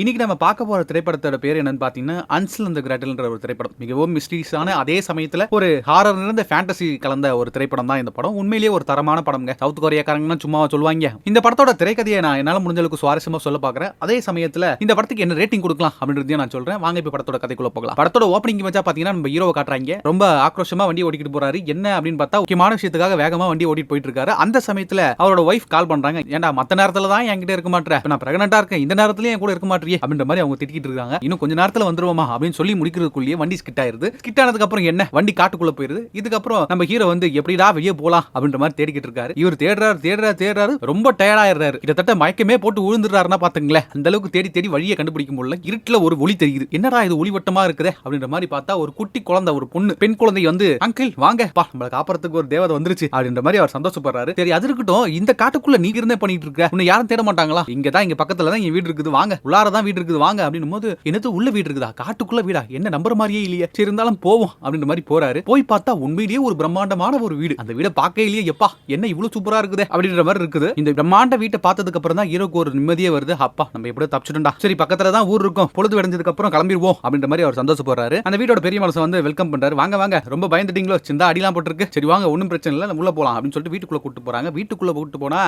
இன்னைக்கு நம்ம பார்க்க போற திரைப்படத்தோட பேர் என்னன்னு பாத்தீங்கன்னா அன்சில் இந்த கிராட்டல்ன்ற ஒரு திரைப்படம். மிகவும் மிஸ்டீஸான அதே சமயத்துல ஒரு ஹாரர் இருந்த ஃபேண்டசி கலந்த ஒரு திரைப்படம் தான் இந்த படம். உண்மையிலேயே ஒரு தரமான படம்ங்க. சவுத் கொரியாக்காரங்கன்னா சும்மா சொல்லுவாங்க. இந்த படத்தோட திரைக்கதையை நான் என்னால முடிஞ்ச அளவுக்கு சுவாரஸ்யமா சொல்ல பாக்குறேன் அதே சமயத்துல இந்த படத்துக்கு என்ன ரேட்டிங் கொடுக்கலாம் அப்படின்றதையும் நான் சொல்றேன். வாங்க இப்ப படத்தோட கதைக்குள்ள போகலாம். படத்தோட ஓப்பனிங் வச்சா பாத்தீங்கன்னா நம்ம ஹீரோவை காட்டுறாங்க. ரொம்ப ஆக்ரோஷமா வண்டி ஓட்டிட்டு போறாரு. என்ன அப்படின்னு பார்த்தா முக்கியமான விஷயத்துக்காக வேகமா வண்டி ஓட்டிட்டு போயிட்டு இருக்காரு. அந்த சமயத்துல அவரோட ஒய்ஃப் கால் பண்றாங்க. ஏன்டா மத்த நேரத்துல தான் என்கிட்ட இருக்க மாட்டேன் நான் பிரெக்னண்டா இருக்கேன். இந்த நேரத்துலயும் என் கூட இருக்க மாட்டேன் மாட்டியே அப்படின்ற மாதிரி அவங்க திட்டிட்டு இருக்காங்க. இன்னும் கொஞ்ச நேரத்துல வந்துருவோமா அப்படின்னு சொல்லி முடிக்கிறதுக்குள்ளேயே வண்டி ஸ்கிட் ஆயிருது. ஸ்கிட் ஆனதுக்கு அப்புறம் என்ன? வண்டி காட்டுக்குள்ள போயிருது. இதுக்கப்புறம் நம்ம ஹீரோ வந்து எப்படிடா வெளியே போலாம் அப்படின்ற மாதிரி தேடிக்கிட்டு இருக்காரு. இவர் தேடுறாரு தேடுறாரு தேடுறாரு. ரொம்ப டயர்ட் கிட்டத்தட்ட மயக்கமே போட்டு விழுந்துடுறாருன்னா பாத்துங்களேன் அந்த அளவுக்கு தேடி தேடி வழியை கண்டுபிடிக்க முடியல இருட்டுல ஒரு ஒளி தெரியுது. என்னடா இது ஒளிவட்டமா இருக்குது அப்படின்ற மாதிரி பார்த்தா ஒரு குட்டி குழந்தை ஒரு பொண்ணு பெண் குழந்தை வந்து அங்கிள் வாங்க. பா நம்மள காப்பாறதுக்கு ஒரு தேவதை வந்துருச்சு. அப்படின்ற மாதிரி அவர் சந்தோஷப்படுறாரு. சரி அது இருக்கட்டும். இந்த காட்டுக்குள்ள நீங்க இருந்தே பண்ணிட்டு இருக்க. உன்னை யாரும் தேட மாட்டாங்களா? இங்க தான் இங்க பக்கத்துல தான் என் வீடு இருக்குது. வாங்க உள்ளார தான் வீடு இருக்குது. வாங்க அப்படின்னும் போது என்னது உள்ள வீடு இருக்குதா? காட்டுக்குள்ள வீடா? என்ன நம்புற மாதிரியே இல்லையே. சரி இருந்தாலும் போவோம் அப்படின்ற மாதிரி போறாரு. போய் பார்த்தா உண்மையிலேயே ஒரு பிரம்மாண்டமான ஒரு வீடு. அந்த வீடை பார்க்கையிலேயே எப்பா என்ன இவ்வளவு சூப்பரா இருக்குது? அப்படின்ற மாதிரி இருக்குது. இந்த பிரம்மாண்ட வீட்டை பார்த்ததுக்கு அப்புறம் தான் ஹீரோக்கு ஒரு நிம்மதியே வருது. அப்பா நம்ம எப்படியோ தப்பிச்சிட்டோம்டா. சரி பக்கத்துல தான் ஊர் இருக்கும். பொழுது விடைஞ்சதுக்கு அப்புறம் கிளம்பிடுவோம் அப்படின்ற மாதிரி அவர் சந்தோஷப்படுறாரு. அந்த வீட்டோட பெரிய மனசு வந்து வெல்கம் பண்றாரு. வாங்க வாங்க. ரொம்ப பயந்துட்டீங்களோ? சிந்தா அடிலாம் போட்டிருக்கு. சரி வாங்க. ஒன்றும் பிரச்சனை இல்லை. உள்ள போலாம் அப்படின்னு சொல்லிட்டு வீட்டுக்குள்ள கூட்டு போறாங்க. வீட்டுக்குள்ள கூட்டு போனா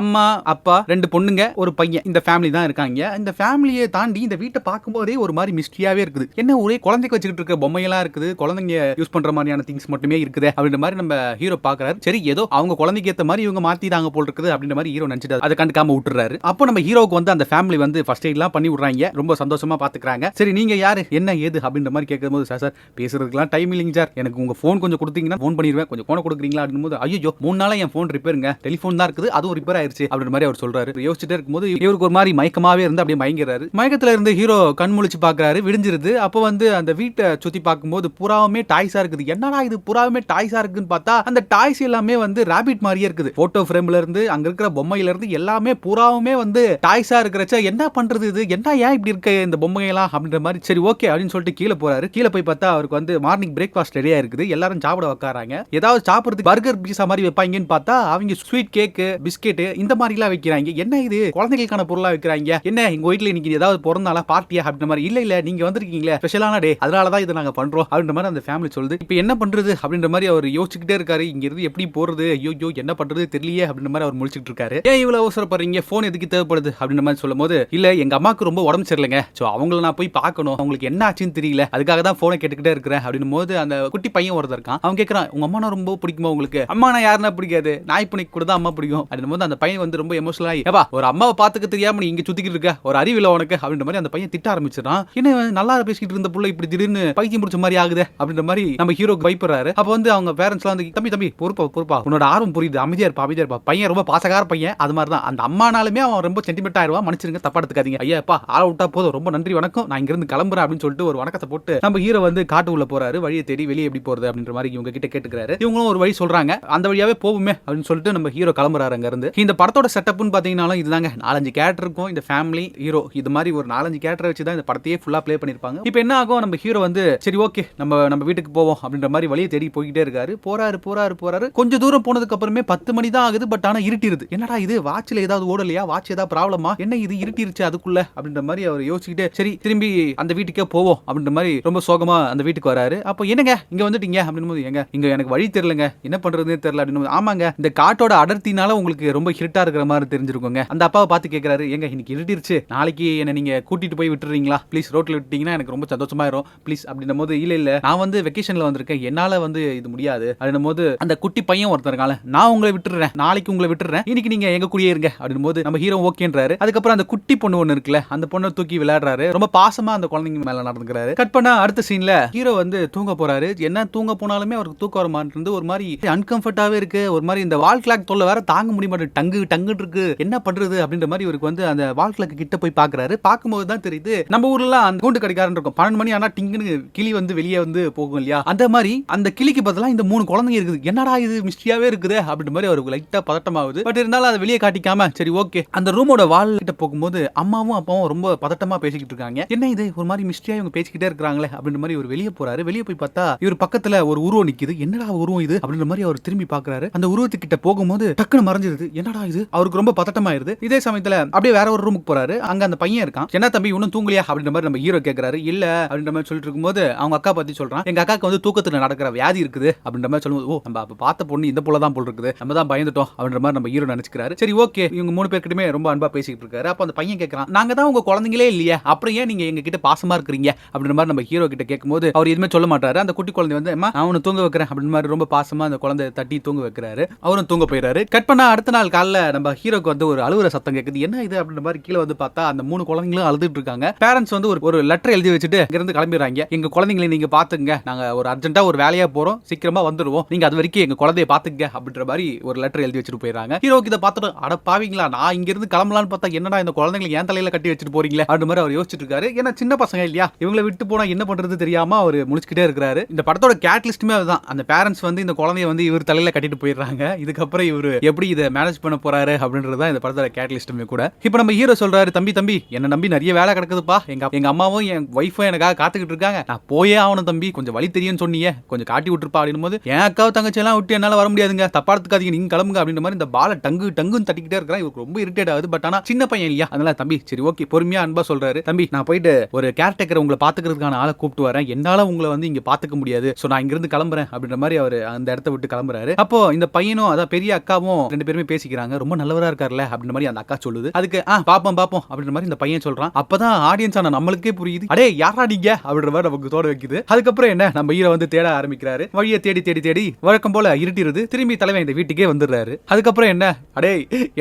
அம்மா அப்பா ரெண்டு பொண்ணுங்க ஒரு பையன். இந்த ஃபேமிலி தான் இருக்காங்க. இந்த ஃபேமிலி ஃபேமிலியை தாண்டி இந்த வீட்டை பார்க்கும்போதே ஒரு மாதிரி மிஸ்ட்ரியாவே இருக்குது. என்ன ஒரே குழந்தைக்கு வச்சுக்கிட்டு இருக்க பொம்மையெல்லாம் இருக்குது குழந்தைங்க யூஸ் பண்ற மாதிரியான திங்ஸ் மட்டுமே இருக்குது அப்படின்ற மாதிரி நம்ம ஹீரோ பாக்குறாரு சரி ஏதோ அவங்க குழந்தைக்கு ஏத்த மாதிரி இவங்க மாத்திட்டாங்க போல் இருக்குது அப்படின்ற மாதிரி ஹீரோ நினைச்சிட்டு அதை கண்டுக்காம விட்டுறாரு. அப்போ நம்ம ஹீரோவுக்கு வந்து அந்த ஃபேமிலி வந்து ஃபர்ஸ்ட் எய்ட்லாம் பண்ணி விடுறாங்க. ரொம்ப சந்தோஷமா பாத்துக்கிறாங்க. சரி நீங்க யாரு? என்ன ஏது? அப்படின்ற மாதிரி கேட்கும்போது சார் சார் பேசுறதுக்குலாம் டைம் இல்லைங்க சார். எனக்கு உங்க ஃபோன் கொஞ்சம் கொடுத்தீங்கன்னா ஃபோன் பண்ணிடுவேன் கொஞ்சம் ஃபோனை கொடுக்குறீங்களா? அப்படின்னு போது ஐயோ மூணு நாளா என் ஃபோன் ரிப்பேருங்க டெலிஃபோன் தான் இருக்குது. அதுவும் ரிப்பேர் ஆயிருச்சு. அப்படின்ற மாதிரி அவர் சொல்றாரு. யோசிச்சுட்டே இருக்கும்போது இவருக்கு ஒரு மாதிரி மயக்கமாவே இருந்து அப்படியே மயங்கிறாரு. மயக்கத்துல இருந்து ஹீரோ கண் முழிச்சு பாக்குறாரு விடிஞ்சிருது. அப்போ வந்து அந்த வீட்டை சுத்தி பார்க்கும்போது புறாவுமே டாய்ஸா இருக்குது. என்னடா இது புறாவுமே டாய்ஸா இருக்குன்னு பார்த்தா அந்த டாய்ஸ் எல்லாமே வந்து ராபிட் மாதிரியே இருக்குது. போட்டோ ஃப்ரேம்ல இருந்து அங்க இருக்கிற பொம்மையில இருந்து எல்லாமே புறாவுமே வந்து டாய்ஸா இருக்கிறச்ச என்ன பண்றது இது? என்ன ஏன் இப்படி இருக்க இந்த பொம்மையெல்லாம்? அப்படின்ற மாதிரி சரி ஓகே அப்படின்னு சொல்லிட்டு கீழே போறாரு. கீழே போய் பார்த்தா அவருக்கு வந்து மார்னிங் பிரேக்ஃபாஸ்ட் ரெடியா இருக்குது எல்லாரும் சாப்பிட உட்காராங்க ஏதாவது சாப்பிடுறதுக்கு பர்கர் பீஸா மாதிரி வைப்பாங்கன்னு பார்த்தா அவங்க ஸ்வீட் கேக்கு பிஸ்கெட் இந்த மாதிரி எல்லாம் வைக்கிறாங்க. என்ன இது? குழந்தைகளுக்கான பொருளா வைக்கிறாங்க? என்ன எங்க வீட்ல இன்னைக்கு ஏதாவது பிறந்தால பார்ட்டியா அப்படின்ற மாதிரி. இல்ல இல்ல நீங்க வந்திருக்கீங்களே ஸ்பெஷலான டே. அதனால தான் இதை நாங்க பண்றோம் அப்படின்ற மாதிரி அந்த ஃபேமிலி சொல்லுது. இப்போ என்ன பண்றது அப்படின்ற மாதிரி அவர் யோசிச்சுக்கிட்டே இருக்காரு. இங்க இருந்து எப்படி போறது? ஐயோ ஐயோ என்ன பண்றது தெரியலையே அப்படின்ற மாதிரி அவர் முடிச்சிட்டு இருக்காரு. ஏன் இவ்வளவு அவசரப்படுறீங்க? போன் எதுக்கு தேவைப்படுது அப்படின்ற மாதிரி சொல்லும் போது இல்ல எங்க அம்மாக்கு ரொம்ப உடம்பு சரியில்லைங்க. சோ அவங்கள நான் போய் பார்க்கணும். அவங்களுக்கு என்ன ஆச்சுன்னு தெரியல. அதுக்காக தான் போனை கேட்டுக்கிட்டே இருக்கிறேன் அப்படின்னும் போது அந்த குட்டி பையன் ஒருத்தர் இருக்கான். அவன் கேட்கறான் உங்க அம்மா ரொம்ப பிடிக்குமா உங்களுக்கு? அம்மா நான் யாருன்னா பிடிக்காது. நாய் கூட தான் அம்மா பிடிக்கும். அப்படின்னும் போது அந்த பையன் வந்து ரொம்ப எமோஷனல் ஆகி ஒரு அம்மாவை பார்த்துக்க தெரியாம நீ இங்க சுத்திக்கிட்டு இருக்க. ஒரு அறிவில் உனக்கு அப்படின்ற மாதிரி அந்த பையன் திட்ட ஆரம்பிச்சிடறான். என்ன நல்லா பேசிக்கிட்டு இருந்த புள்ள இப்படி திடீர்னு பைத்தியம் பிடிச்ச மாதிரி ஆகுது அப்படின்ற மாதிரி நம்ம ஹீரோக்கு பயப்படுறாரு. அப்போ வந்து அவங்க பேரண்ட்ஸ்லாம் வந்து தம்பி தம்பி பொறுப்பா பொறுப்பா. உன்னோட ஆர்வம் புரியுது. அமைதியா இருப்பா அமைதியா இருப்பா. பையன் ரொம்ப பாசகார பையன். அது மாதிரி தான் அந்த அம்மானாலுமே அவன் ரொம்ப சென்டிமெண்ட் ஆயிருவா மன்னிச்சிருங்க தப்பா எடுத்துக்காதீங்க. ஐயாப்பா ஆள விட்டா போதும். ரொம்ப நன்றி வணக்கம். நான் இங்க இருந்து கிளம்புறேன் அப்படின்னு சொல்லிட்டு ஒரு வணக்கத்தை போட்டு நம்ம ஹீரோ வந்து காட்டு உள்ள போறாரு. வழியை தேடி வெளியே எப்படி போறது அப்படின்ற மாதிரி இவங்க கிட்ட கேட்டுக்கிறாரு. இவங்களும் ஒரு வழி சொல்றாங்க. அந்த வழியாவே போகுமே அப்படின்னு சொல்லிட்டு நம்ம ஹீரோ கிளம்புறாரு அங்க இருந்து இந்த படத்தோட செட்டப்னு பாத்தீங்கன்னாலும் இதுதாங்க. நாலஞ்சு கேரக்டர் இருக்கும். இந்த ஃபேமிலி ஹீரோ இது மாதிரி ஒரு நாலஞ்சு கேரக்டரை வச்சு தான் இந்த படத்தையே ஃபுல்லாக ப்ளே பண்ணியிருப்பாங்க இப்போ என்ன ஆகும்? நம்ம ஹீரோ வந்து சரி ஓகே நம்ம நம்ம வீட்டுக்கு போவோம் அப்படின்ற மாதிரி வழியை தேடி போய்கிட்டே இருக்காரு. போறாரு போறாரு போறாரு. கொஞ்சம் தூரம் போனதுக்கு அப்புறமே பத்து மணி தான் ஆகுது பட் ஆனால் இருட்டிருது. என்னடா இது? வாட்ச்ல ஏதாவது ஓடலையா? வாட்ச் ஏதாவது ப்ராப்ளமா என்ன இது? இருட்டிருச்சு அதுக்குள்ள? அப்படின்ற மாதிரி அவர் யோசிச்சுக்கிட்டே சரி திரும்பி அந்த வீட்டுக்கே போவோம் அப்படின்ற மாதிரி ரொம்ப சோகமா அந்த வீட்டுக்கு வராரு. அப்போ என்னங்க? இங்க வந்துட்டீங்க? அப்படின்னு போது எங்க இங்க எனக்கு வழி தெரியலங்க. என்ன பண்றதுன்னு தெரியல. அப்படின்னு போது, ஆமாங்க இந்த காட்டோட அடர்த்தினால உங்களுக்கு ரொம்ப இருட்டா இருக்கிற மாதிரி தெரிஞ்சிருக்குங்க. அந்த அப்பாவை பார்த்து கேட்கிறாரு எங்க இன்னைக்கு இருட்டிருச்சு. நாளைக்கு என்ன நீங்க கூட்டிட்டு போய் விட்டுறீங்களா? ப்ளீஸ் ரோட்ல விட்டீங்கன்னா எனக்கு ரொம்ப சந்தோஷமாயிரும். ப்ளீஸ் அப்படின்னும் போது இல்ல இல்ல நான் வந்து வெக்கேஷனில் வந்திருக்கேன். என்னால வந்து இது முடியாது. அப்படின்னும் போது அந்த குட்டி பையன் ஒருத்தர் இருக்காங்க நான் உங்களை விட்டுறேன். நாளைக்கு உங்களை விட்டுறேன். இன்னைக்கு நீங்க எங்க கூடயே இருங்க. அப்படின்னும் போது நம்ம ஹீரோ ஓகேன்றாரு. அதுக்கப்புறம் அந்த குட்டி பொண்ணு ஒன்று இருக்குல்ல அந்த பொண்ணை தூக்கி விளையாடுறாரு. ரொம்ப பாசமா அந்த குழந்தைங்க மேல நடந்துக்கிறாரு. கட் பண்ணா அடுத்த சீன்ல ஹீரோ வந்து தூங்க போறாரு. என்ன தூங்க போனாலுமே அவருக்கு தூக்கம் வர ஒரு மாதிரி அன்கம்ஃபர்டாவே இருக்கு. ஒரு மாதிரி இந்த வால் கிளாக் தொல்லை வேற தாங்க முடிய மாட்டேன் டங்கு டங்குன்னு இருக்கு. என்ன பண்றது? அப்படின்ற மாதிரி இவருக்கு வந்து அந்த வால் கிளாக் கிட்ட போய் பாக்குறாரு பார்க்கும்போது தான் தெரியுது நம்ம ஊர்ல அந்த கூண்டு கடிக்காரன் இருக்கும். பன்னெண்டு மணி ஆனா டிங்குன்னு கிளி வந்து வெளியே வந்து போகும் இல்லையா? அந்த மாதிரி அந்த கிளிக்கு பதிலா இந்த மூணு குழந்தைங்க இருக்குது. என்னடா இது மிஸ்டியாவே இருக்குது அப்படின்ற மாதிரி அவருக்கு லைட்டா பதட்டமாகுது. பட் இருந்தாலும் அதை வெளியே காட்டிக்காம சரி ஓகே அந்த ரூமோட வால் கிட்ட போகும்போது அம்மாவும் அப்பாவும் ரொம்ப பதட்டமா பேசிக்கிட்டு இருக்காங்க. என்ன இது ஒரு மாதிரி மிஸ்டியா இவங்க பேசிக்கிட்டே இருக்காங்களே அப்படின்ற மாதிரி இவர் வெளியே போறாரு. வெளியே போய் பார்த்தா இவர் பக்கத்துல ஒரு உருவம் நிக்குது. என்னடா உருவம் இது அப்படின்ற மாதிரி அவர் திரும்பி பாக்குறாரு அந்த உருவத்துக்கிட்ட போகும்போது டக்குன்னு மறைஞ்சிருது. என்னடா இது அவருக்கு ரொம்ப பதட்டமாயிருது. இதே சமயத்துல அப்படியே வேற ஒரு ரூமுக்கு போறாரு. அங்க அந்த பையன் பையன் இருக்கான். என்ன தம்பி இன்னும் தூங்கலையா? அப்படின்ற மாதிரி நம்ம ஹீரோ கேட்கறாரு இல்ல அப்படின்ற மாதிரி சொல்லிட்டு இருக்கும்போது அவங்க அக்கா பத்தி சொல்றான். எங்க அக்காக்கு வந்து தூக்கத்துல நடக்கிற வியாதி இருக்குது அப்படின்ற மாதிரி சொல்லும்போது ஓ நம்ம அப்ப பார்த்த பொண்ணு இந்த போல தான் போல் இருக்குது நம்ம தான் பயந்துட்டோம் அப்படின்ற மாதிரி நம்ம ஹீரோ நினைச்சுக்கிறாரு. சரி ஓகே. இவங்க மூணு பேர்கிட்டயுமே ரொம்ப அன்பா பேசிட்டு இருக்காரு. அப்ப அந்த பையன் கேட்கறான் நாங்க தான் உங்க குழந்தைங்களே இல்லையா. அப்புறம் ஏன் நீங்க எங்க கிட்ட பாசமா இருக்கிறீங்க? அப்படின்ற மாதிரி நம்ம ஹீரோ கிட்ட கேட்கும்போது அவர் எதுவுமே சொல்ல மாட்டாரு. அந்த குட்டி குழந்தை வந்து அம்மா தூங்க வைக்கிறேன் அப்படின்ற மாதிரி ரொம்ப பாசமா அந்த குழந்தை தட்டி தூங்க வைக்கிறாரு. அவரும் தூங்க போயிடாரு கட் பண்ணா அடுத்த நாள் காலைல நம்ம ஹீரோக்கு வந்து ஒரு அழுகுற சத்தம் கேக்குது. என்ன இது? அப்படின்ற மாதிரி கீழே வந்து பார்த்தா அந்த மூணு குழந்தைங்களும் அழுதுட்டு இருக்காங்க. பேரண்ட்ஸ் வந்து ஒரு ஒரு லெட்டர் எழுதி வச்சுட்டு இங்கிருந்து கிளம்பிடுறாங்க. எங்க குழந்தைங்களை நீங்க பாத்துங்க நாங்க ஒரு அர்ஜென்ட்டா ஒரு வேலையா போறோம். சீக்கிரமா வந்துருவோம். நீங்க அது வரைக்கும் எங்க குழந்தைய பாத்துங்க அப்படின்ற மாதிரி ஒரு லெட்டர் எழுதி வச்சுட்டு போயிடுறாங்க. ஹீரோக்கு இதை பார்த்துட்டு அட பாவீங்களா நான் இங்க இருந்து கிளம்பலான்னு பார்த்தா என்னடா இந்த குழந்தைங்களை ஏன் தலையில கட்டி வச்சுட்டு போறீங்களே? அப்படின்ற மாதிரி அவர் யோசிச்சுட்டு இருக்காரு. ஏன்னா சின்ன பசங்க இல்லையா? இவங்களை விட்டு போனா என்ன பண்றது தெரியாம அவர் முடிச்சுக்கிட்டே இருக்கிறாரு. இந்த படத்தோட கேட்லிஸ்ட்டுமே அதுதான். அந்த பேரண்ட்ஸ் வந்து இந்த குழந்தைய வந்து இவர் தலையில கட்டிட்டு போயிடுறாங்க. இதுக்கப்புறம் இவர் எப்படி இதை மேனேஜ் பண்ண போறாரு அப்படின்றது தான் இந்த படத்தோட கேட்லிஸ்ட்டுமே கூட. இப்போ நம்ம ஹீரோ சொல்றாரு தம்பி தம்பி என்னை நம்பி நிறைய வேலை கிடக்குதுப்பா. எங்க எங்க அம்மாவும் என் ஒய்ஃபும் எனக்காக காத்துக்கிட்டு இருக்காங்க. நான் போயே ஆகணும் தம்பி. கொஞ்சம் வழி தெரியும்னு சொன்னீங்க. கொஞ்சம் காட்டி விட்டுருப்பா அப்படின்னும் போது என் அக்காவை தங்கச்சி எல்லாம் விட்டு என்னால வர முடியாதுங்க. தப்பா எடுத்துக்காதீங்க நீங்க கிளம்புங்க. அப்படின்ற மாதிரி இந்த பாலை டங்கு டங்குன்னு தட்டிக்கிட்டே இருக்கிறான். இவருக்கு ரொம்ப இரிட்டேட் ஆகுது. பட் ஆனா சின்ன பையன் இல்லையா? அதனால தம்பி சரி ஓகே பொறுமையா அன்பா சொல்றாரு. தம்பி நான் போயிட்டு ஒரு கேர்டேக்கர் உங்களை பாத்துக்கிறதுக்கான ஆளை கூப்பிட்டு வரேன். என்னால உங்களை வந்து இங்க பாத்துக்க முடியாது. சோ நான் இங்கிருந்து கிளம்புறேன். அப்படின்ற மாதிரி அவர் அந்த இடத்த விட்டு கிளம்புறாரு. அப்போ இந்த பையனும் அதான் பெரிய அக்காவும் ரெண்டு பேருமே பேசிக்கிறாங்க. ரொம்ப நல்லவரா இருக்கார்ல. அப்படின்ற மாதிரி அந்த அக்கா சொல்லுது. அதுக்கு ஆ பாப்போம் பாப்போம். அப்படின்ற மாதிரி இந்த பையன் சொல்றான். அப்பதான் ஆடியன்ஸ் ஆன நம்மளுக்கே புரியுது. அடே யாரா நீங்க? அப்படின்ற மாதிரி நமக்கு தோட வைக்குது. அதுக்கப்புறம் என்ன? நம்ம ஹீரோ வந்து தேட ஆரம்பிக்கிறாரு. வழியை தேடி தேடி தேடி வழக்கம் போல இருட்டிருது திரும்பி தலைவன் இந்த வீட்டுக்கே வந்துடுறாரு. அதுக்கப்புறம் என்ன? அடே